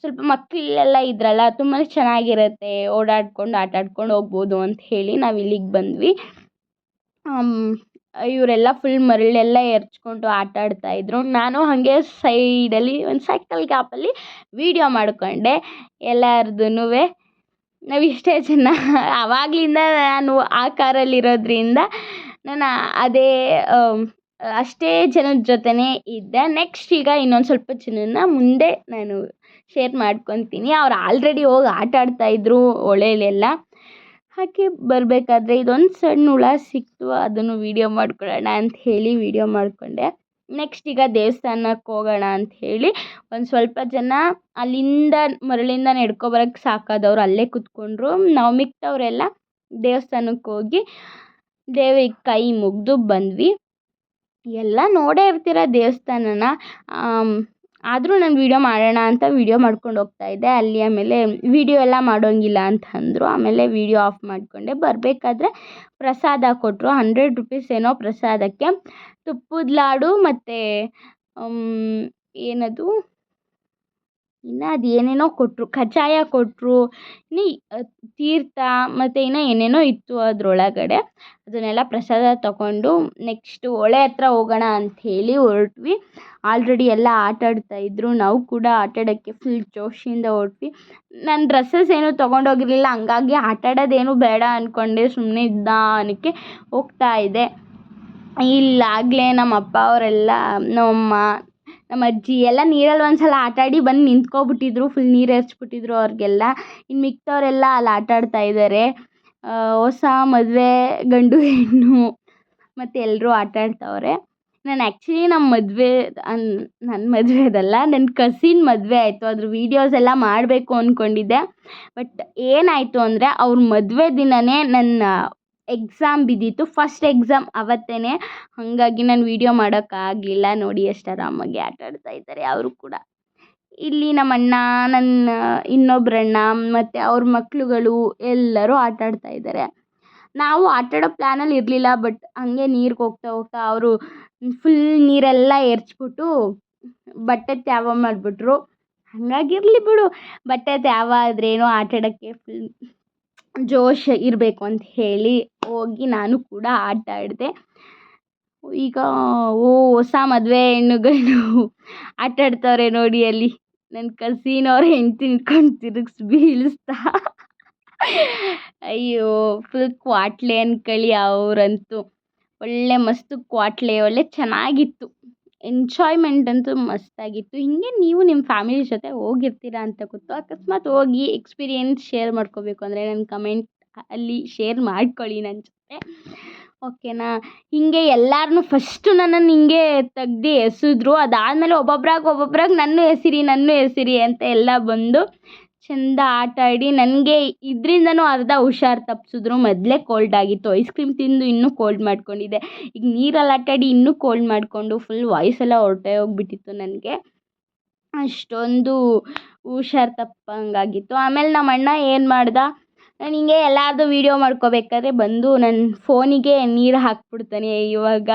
ಸ್ವಲ್ಪ ಮಕ್ಕಳೆಲ್ಲ ಇದ್ರಲ್ಲ, ತುಂಬ ಚೆನ್ನಾಗಿರುತ್ತೆ. ಓಡಾಡ್ಕೊಂಡು ಆಟ ಆಡ್ಕೊಂಡು ಹೋಗ್ಬೋದು ಅಂತ ಹೇಳಿ ನಾವು ಇಲ್ಲಿಗೆ ಬಂದ್ವಿ. ಇವರೆಲ್ಲ ಫುಲ್ ಮರಳೆಲ್ಲ ಎರ್ಚ್ಕೊಂಡು ಆಟ ಆಡ್ತಾಯಿದ್ರು ನಾನು ಹಾಗೆ ಸೈಡಲ್ಲಿ ಒಂದು ಸೈಕಲ್ ಗ್ಯಾಪಲ್ಲಿ ವೀಡಿಯೋ ಮಾಡಿಕೊಂಡೆ ಎಲ್ಲರ್ದೂ ನಾವು ಇಷ್ಟೇ ಜನ. ಆವಾಗ್ಲಿಂದ ನಾನು ಆ ಕಾರಲ್ಲಿರೋದ್ರಿಂದ ನಾನು ಅದೇ ಅಷ್ಟೇ ಜನದ ಜೊತೆನೇ ಇದ್ದೆ. ನೆಕ್ಸ್ಟ್ ಈಗ ಇನ್ನೊಂದು ಸ್ವಲ್ಪ ಜನನ ಮುಂದೆ ನಾನು ಶೇರ್ ಮಾಡ್ಕೊತೀನಿ. ಅವ್ರು ಆಲ್ರೆಡಿ ಹೋಗಿ ಆಟ ಆಡ್ತಾಯಿದ್ರು ಹೊಳೇಲೆಲ್ಲ ಹಾಗೆ ಬರಬೇಕಾದ್ರೆ ಇದೊಂದು ಸಣ್ಣ ಹುಳ ಸಿಕ್ತು, ಅದನ್ನು ವೀಡಿಯೋ ಮಾಡ್ಕೊಳ್ಳೋಣ ಅಂತ ಹೇಳಿ ವೀಡಿಯೋ ಮಾಡಿಕೊಂಡೆ. ನೆಕ್ಸ್ಟ್ ಈಗ ದೇವಸ್ಥಾನಕ್ಕೆ ಹೋಗೋಣ ಅಂತ ಹೇಳಿ ಒಂದು ಸ್ವಲ್ಪ ಜನ ಅಲ್ಲಿಂದ ಮರಳಿಂದ ನಡ್ಕೊ ಬರೋಕ್ಕೆ ಸಾಕಾದವ್ರು ಅಲ್ಲೇ ಕೂತ್ಕೊಂಡ್ರು. ನಾವು ಮಿಕ್ಕವರೆಲ್ಲ ದೇವಸ್ಥಾನಕ್ಕೆ ಹೋಗಿ ದೇವ್ರಿಗೆ ಕೈ ಮುಗಿದು ಬಂದ್ವಿ. ಎಲ್ಲ ನೋಡೇ ಇರ್ತೀರ ದೇವಸ್ಥಾನನ. ಆದರೂ ನಾನು ವೀಡಿಯೋ ಮಾಡೋಣ ಅಂತ ವೀಡಿಯೋ ಮಾಡ್ಕೊಂಡು ಹೋಗ್ತಾ ಇದ್ದೆ. ಅಲ್ಲಿ ಆಮೇಲೆ ವೀಡಿಯೋ ಎಲ್ಲ ಮಾಡೋಂಗಿಲ್ಲ ಅಂತ ಅಂದರು. ಆಮೇಲೆ ವೀಡಿಯೋ ಆಫ್ ಮಾಡಿಕೊಂಡೆ. ಬರಬೇಕಾದ್ರೆ ಪ್ರಸಾದ ಕೊಟ್ಟರು ಹಂಡ್ರೆಡ್ ರುಪೀಸ್ ಏನೋ ಪ್ರಸಾದಕ್ಕೆ ತುಪ್ಪದ ಲಾಡು ಮತ್ತು ಏನದು? ಇನ್ನು ಅದು ಏನೇನೋ ಕೊಟ್ಟರು ಕಜ್ಜಾಯ ಕೊಟ್ಟರು ನೀ ತೀರ್ಥ ಮತ್ತು ಇನ್ನು ಏನೇನೋ ಇತ್ತು ಅದರೊಳಗಡೆ. ಅದನ್ನೆಲ್ಲ ಪ್ರಸಾದ ತಗೊಂಡು ನೆಕ್ಸ್ಟು ಹೊಳೆ ಹತ್ರ ಹೋಗೋಣ ಅಂಥೇಳಿ ಹೊರಟ್ವಿ. ಆಲ್ರೆಡಿ ಎಲ್ಲ ಆಟ ಆಡ್ತಾ ಇದ್ದರು ನಾವು ಕೂಡ ಆಟಾಡೋಕ್ಕೆ ಫುಲ್ ಜೋಶಿಂದ ಹೊರಟ್ವಿ. ನನ್ನ ಡ್ರೆಸ್ಸಸ್ ಏನೂ ತೊಗೊಂಡೋಗಿರಲಿಲ್ಲ ಹಂಗಾಗಿ ಆಟ ಆಡೋದೇನು ಬೇಡ ಅಂದ್ಕೊಂಡೆ ಸುಮ್ಮನೆ ಇದ್ದಾನಕ್ಕೆ ಹೋಗ್ತಾ ಇದ್ದೆ. ಇಲ್ಲಾಗಲೇ ನಮ್ಮ ಅಪ್ಪ ಅವರೆಲ್ಲ, ನಮ್ಮಮ್ಮ ನಮ್ಮ ಅಜ್ಜಿ ಎಲ್ಲ ನೀರಲ್ಲಿ ಒಂದು ಸಲ ಆಟ ಆಡಿ ಬಂದು ನಿಂತ್ಕೊಬಿಟ್ಟಿದ್ರು ಫುಲ್ ನೀರು ಎರಚ್ಬಿಟ್ಟಿದ್ರು ಅವ್ರಿಗೆಲ್ಲ. ಇನ್ನು ಮಿಕ್ಕವರೆಲ್ಲ ಅಲ್ಲಿ ಆಟ ಆಡ್ತಾ ಇದ್ದಾರೆ ಹೊಸ ಮದುವೆ ಗಂಡು ಹೆಣ್ಣು ಮತ್ತು ಎಲ್ಲರೂ ಆಟ ಆಡ್ತವ್ರೆ. ನಾನು ಆ್ಯಕ್ಚುಲಿ ನಮ್ಮ ಮದುವೆ, ಅನ್ ನನ್ನ ಮದುವೆದಲ್ಲ ನನ್ನ ಕಸಿನ್ ಮದುವೆ ಆಯಿತು. ಅದ್ರ ವೀಡಿಯೋಸ್ ಎಲ್ಲ ಮಾಡಬೇಕು ಅಂದ್ಕೊಂಡಿದ್ದೆ ಬಟ್ ಏನಾಯಿತು ಅಂದರೆ ಅವ್ರ ಮದುವೆ ದಿನವೇ ನನ್ನ ಎಕ್ಸಾಮ್ ಬಿದ್ದಿತ್ತು. ಫಸ್ಟ್ ಎಕ್ಸಾಮ್ ಅವತ್ತೇ ಹಾಗಾಗಿ ನಾನು ವೀಡಿಯೋ ಮಾಡೋಕ್ಕಾಗಲಿಲ್ಲ. ನೋಡಿ ಎಷ್ಟು ಆರಾಮಾಗಿ ಆಟ ಆಡ್ತಾ ಇದ್ದಾರೆ ಅವರು ಕೂಡ. ಇಲ್ಲಿ ನಮ್ಮ ಅಣ್ಣ ನನ್ನ ಇನ್ನೊಬ್ರು ಅಣ್ಣ ಮತ್ತು ಅವ್ರ ಮಕ್ಕಳುಗಳು ಎಲ್ಲರೂ ಆಟ ಆಡ್ತಾ ಇದ್ದಾರೆ. ನಾವು ಆಟ ಆಡೋ ಪ್ಲ್ಯಾನಲ್ಲಿ ಇರಲಿಲ್ಲ ಬಟ್ ಹಂಗೆ ನೀರಿಗೆ ಹೋಗ್ತಾ ಹೋಗ್ತಾ ಅವರು ಫುಲ್ ನೀರೆಲ್ಲ ಎರ್ಚ್ಬಿಟ್ಟು ಬಟ್ಟೆ ತ್ಯಾವ ಮಾಡಿಬಿಟ್ರು. ಹಾಗಾಗಿರಲಿ ಬಿಡು. ಬಟ್ಟೆ ತ್ಯಾವ ಆದ್ರೇನು ಆಟ ಆಡೋಕ್ಕೆ ಫುಲ್ ಜೋಶ್ ಇರಬೇಕು ಅಂತ ಹೇಳಿ ಹೋಗಿ ನಾನು ಕೂಡ ಆಟ ಆಡಿದೆ ಈಗ ಓ, ಹೊಸ ಮದುವೆ ಹೆಣ್ಣುಗಳು ಆಟ ಆಡ್ತವ್ರೆ ನೋಡಿ ಅಲ್ಲಿ. ನನ್ನ ಕಸಿನ್ ಅವ್ರ ಹೆಂಡ್ತಿ ನಿಂತ್ಕೊಂಡು ತಿರುಗ್ಸಿ ಬೀಳಿಸ್ತಾ. ಅಯ್ಯೋ ಫುಲ್ ಕ್ವಾಟ್ಲೆ ಅನ್ಕೊಳ್ಳಿ ಅವರಂತೂ. ಒಳ್ಳೆ ಮಸ್ತ್ ಕ್ವಾಟ್ಲೆ, ಒಳ್ಳೆ ಚೆನ್ನಾಗಿತ್ತು. ಎಂಜಾಯ್ಮೆಂಟ್ ಅಂತೂ ಮಸ್ತಾಗಿತ್ತು ಹೀಗೆ ನೀವು ನಿಮ್ಮ ಫ್ಯಾಮಿಲಿ ಜೊತೆ ಹೋಗಿರ್ತೀರ ಅಂತ ಗೊತ್ತು. ಅಕಸ್ಮಾತ್ ಹೋಗಿ ಎಕ್ಸ್ಪೀರಿಯೆನ್ಸ್ ಶೇರ್ ಮಾಡ್ಕೋಬೇಕು ಅಂದರೆ ನನ್ನ ಕಮೆಂಟ್ ಅಲ್ಲಿ ಶೇರ್ ಮಾಡ್ಕೊಳ್ಳಿ ನನ್ನ ಜೊತೆ. ಓಕೆನಾ ಹೀಗೆ ಎಲ್ಲಾರನ್ನು ಫಸ್ಟು ನನ್ನನ್ನು ಹಿಂಗೆ ತೆಗ್ದು ಎಸೆದ್ರು. ಅದಾದಮೇಲೆ ಒಬ್ಬೊಬ್ರಾಗಿ ಒಬ್ಬೊಬ್ರಾಗಿ ನನ್ನ ಎಸೀರಿ ನನ್ನೂ ಎಸೀರಿ ಅಂತ ಎಲ್ಲ ಬಂದು ಚೆಂದ ಆಟ ಆಡಿ ನನಗೆ ಇದರಿಂದನೂ ಅರ್ಧ ಹುಷಾರು ತಪ್ಪಿಸಿದ್ರು ಮೊದಲೇ ಕೋಲ್ಡ್ ಆಗಿತ್ತು. ಐಸ್ ಕ್ರೀಮ್ ತಿಂದು ಇನ್ನೂ ಕೋಲ್ಡ್ ಮಾಡಿಕೊಂಡಿದ್ದೆ. ಈಗ ನೀರಲ್ಲಿ ಆಟ ಆಡಿ ಇನ್ನೂ ಕೋಲ್ಡ್ ಮಾಡಿಕೊಂಡು ಫುಲ್ ವಾಯ್ಸೆಲ್ಲ ಹೊರ್ಟೇ ಹೋಗ್ಬಿಟ್ಟಿತ್ತು ನನಗೆ. ಅಷ್ಟೊಂದು ಹುಷಾರು ತಪ್ಪಂಗಾಗಿತ್ತು. ಆಮೇಲೆ ನಮ್ಮ ಅಣ್ಣ ಏನು ಮಾಡ್ದ? ನಾನು ಹಿಂಗೆ ಎಲ್ಲಾರ್ದು ವೀಡಿಯೋ ಮಾಡ್ಕೋಬೇಕಾದ್ರೆ ಬಂದು ನನ್ನ ಫೋನಿಗೆ ನೀರು ಹಾಕ್ಬಿಡ್ತಾನೆ ಇವಾಗ.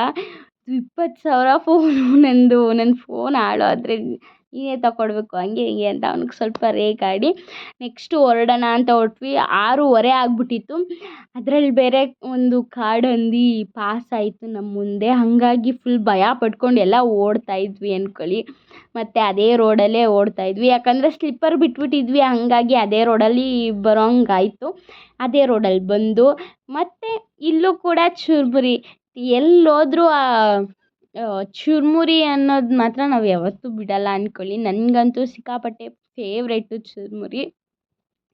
ಇಪ್ಪತ್ತು ಸಾವಿರ ಫೋನು ನಂದು. ನನ್ನ ಫೋನ್ ಹಾಳಾದ್ರೆ ನೀನೇ ತಗೊಡ್ಬೇಕು ಹಂಗೆ ಹಿಂಗೆ ಅಂತ ಅವ್ನಿಗೆ ಸ್ವಲ್ಪ ರೇಗಾಡಿ ನೆಕ್ಸ್ಟು ಹೊರಡೋಣ ಅಂತ ಹೊರಟ್ವಿ ಆರೂವರೆ ಆಗಿಬಿಟ್ಟಿತ್ತು. ಅದ್ರಲ್ಲಿ ಬೇರೆ ಒಂದು ಕಾಡಂದಿ ಪಾಸ್ ಆಯಿತು ನಮ್ಮ ಮುಂದೆ. ಹಾಗಾಗಿ ಫುಲ್ ಭಯ ಪಟ್ಕೊಂಡು ಎಲ್ಲ ಓಡ್ತಾ ಇದ್ವಿ ಅಂದ್ಕೊಳ್ಳಿ ಮತ್ತು ಅದೇ ರೋಡಲ್ಲೇ ಓಡ್ತಾ ಇದ್ವಿ. ಯಾಕಂದರೆ ಸ್ಲಿಪ್ಪರ್ ಬಿಟ್ಬಿಟ್ಟಿದ್ವಿ. ಹಾಗಾಗಿ ಅದೇ ರೋಡಲ್ಲಿ ಬರೋಂಗಾಯಿತು. ಅದೇ ರೋಡಲ್ಲಿ ಬಂದು ಮತ್ತು ಇಲ್ಲೂ ಕೂಡ ಚುರ್ಬುರಿ. ಎಲ್ಲೋದ್ರೂ ಚುರ್ಮುರಿ ಅನ್ನೋದು ಮಾತ್ರ ನಾವು ಯಾವತ್ತೂ ಬಿಡಲ್ಲ ಅಂದ್ಕೊಳ್ಳಿ ನನಗಂತೂ ಸಿಕ್ಕಾಪಟ್ಟೆ ಫೇವ್ರೇಟು ಚುರುಮುರಿ.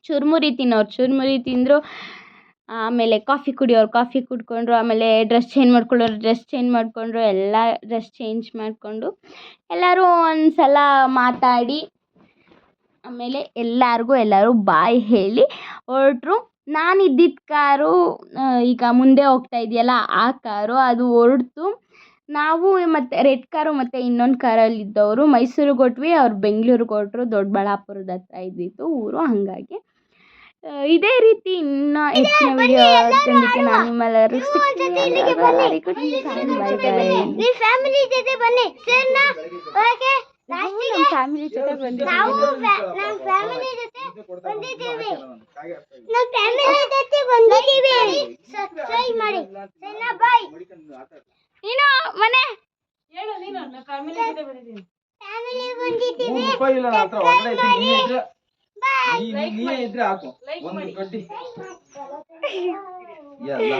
ಚುರುಮುರಿ ತಿನ್ನೋರು, ಚುರುಮುರಿ ತಿಂದರು ಆಮೇಲೆ ಕಾಫಿ ಕುಡಿಯೋರು ಕಾಫಿ ಕುಡ್ಕೊಂಡ್ರು, ಆಮೇಲೆ ಡ್ರೆಸ್ ಚೇಂಜ್ ಮಾಡ್ಕೊಳ್ಳೋರು ಡ್ರೆಸ್ ಚೇಂಜ್ ಮಾಡಿಕೊಂಡ್ರು, ಎಲ್ಲ ಡ್ರೆಸ್ ಚೇಂಜ್ ಮಾಡಿಕೊಂಡು ಎಲ್ಲರೂ ಒಂದು ಸಲ ಮಾತಾಡಿ ಆಮೇಲೆ ಎಲ್ಲರಿಗೂ ಎಲ್ಲರೂ ಬಾಯ್ ಹೇಳಿ. ಹೊರಟ್ರು ನಾನು ಇದ್ದಿದ್ದ ಕಾರು ಈಗ ಮುಂದೆ ಹೋಗ್ತಾ ಇದೆಯಲ್ಲ ಆ ಕಾರು, ಅದು ಹೊರ್ಡ್ತು ನಾವು ಮತ್ತು ರೆಡ್ ಕಾರು ಮತ್ತು ಇನ್ನೊಂದು ಕಾರಲ್ಲಿದ್ದವರು ಮೈಸೂರಿಗೆ ಹೊರ್ಟ್ವಿ ಅವ್ರು ಬೆಂಗ್ಳೂರಿಗೆ ಕೊಟ್ಟರು ದೊಡ್ಡಬಳ್ಳಾಪುರದ ಹತ್ರ ಇದ್ದಿದ್ದು ಊರು ಹಾಗಾಗಿ ಇದೇ ರೀತಿ ಇನ್ನೂ ಹೆಚ್ಚಿನ ವಿಡಿಯೋದೊಂದಿಗೆ ನಾನು ನಿಮ್ಮೆಲ್ಲರೂ ಬಾಯ್ ಬಾಯ್ ಫ್ಯಾಮಿಲಿ ಜೊತೆ ಬಂದಿದ್ದೀವಿ ನಮ್ಮ ಫ್ಯಾಮಿಲಿ ಮನೆ. ಹೇಳು ನೀನು. ಫ್ಯಾ- ಫ್ಯಾಮಿಲಿ ಜೊತೆ ಫ್ಯಾಮಿಲಿ ಬಂದಿದ್ದೀವಿ ನೀನು ರೂಪಾಯಿ ಇಲ್ಲ ನನ್ನ ಹತ್ರ. ನೀನೇ ಇದ್ರೆ ನೀ- ನೀ- ನೀನೇ ಇದ್ರೆ ಹಾಕು. ಒಂದು ಕಟ್ಟಿ ಎಲ್ಲ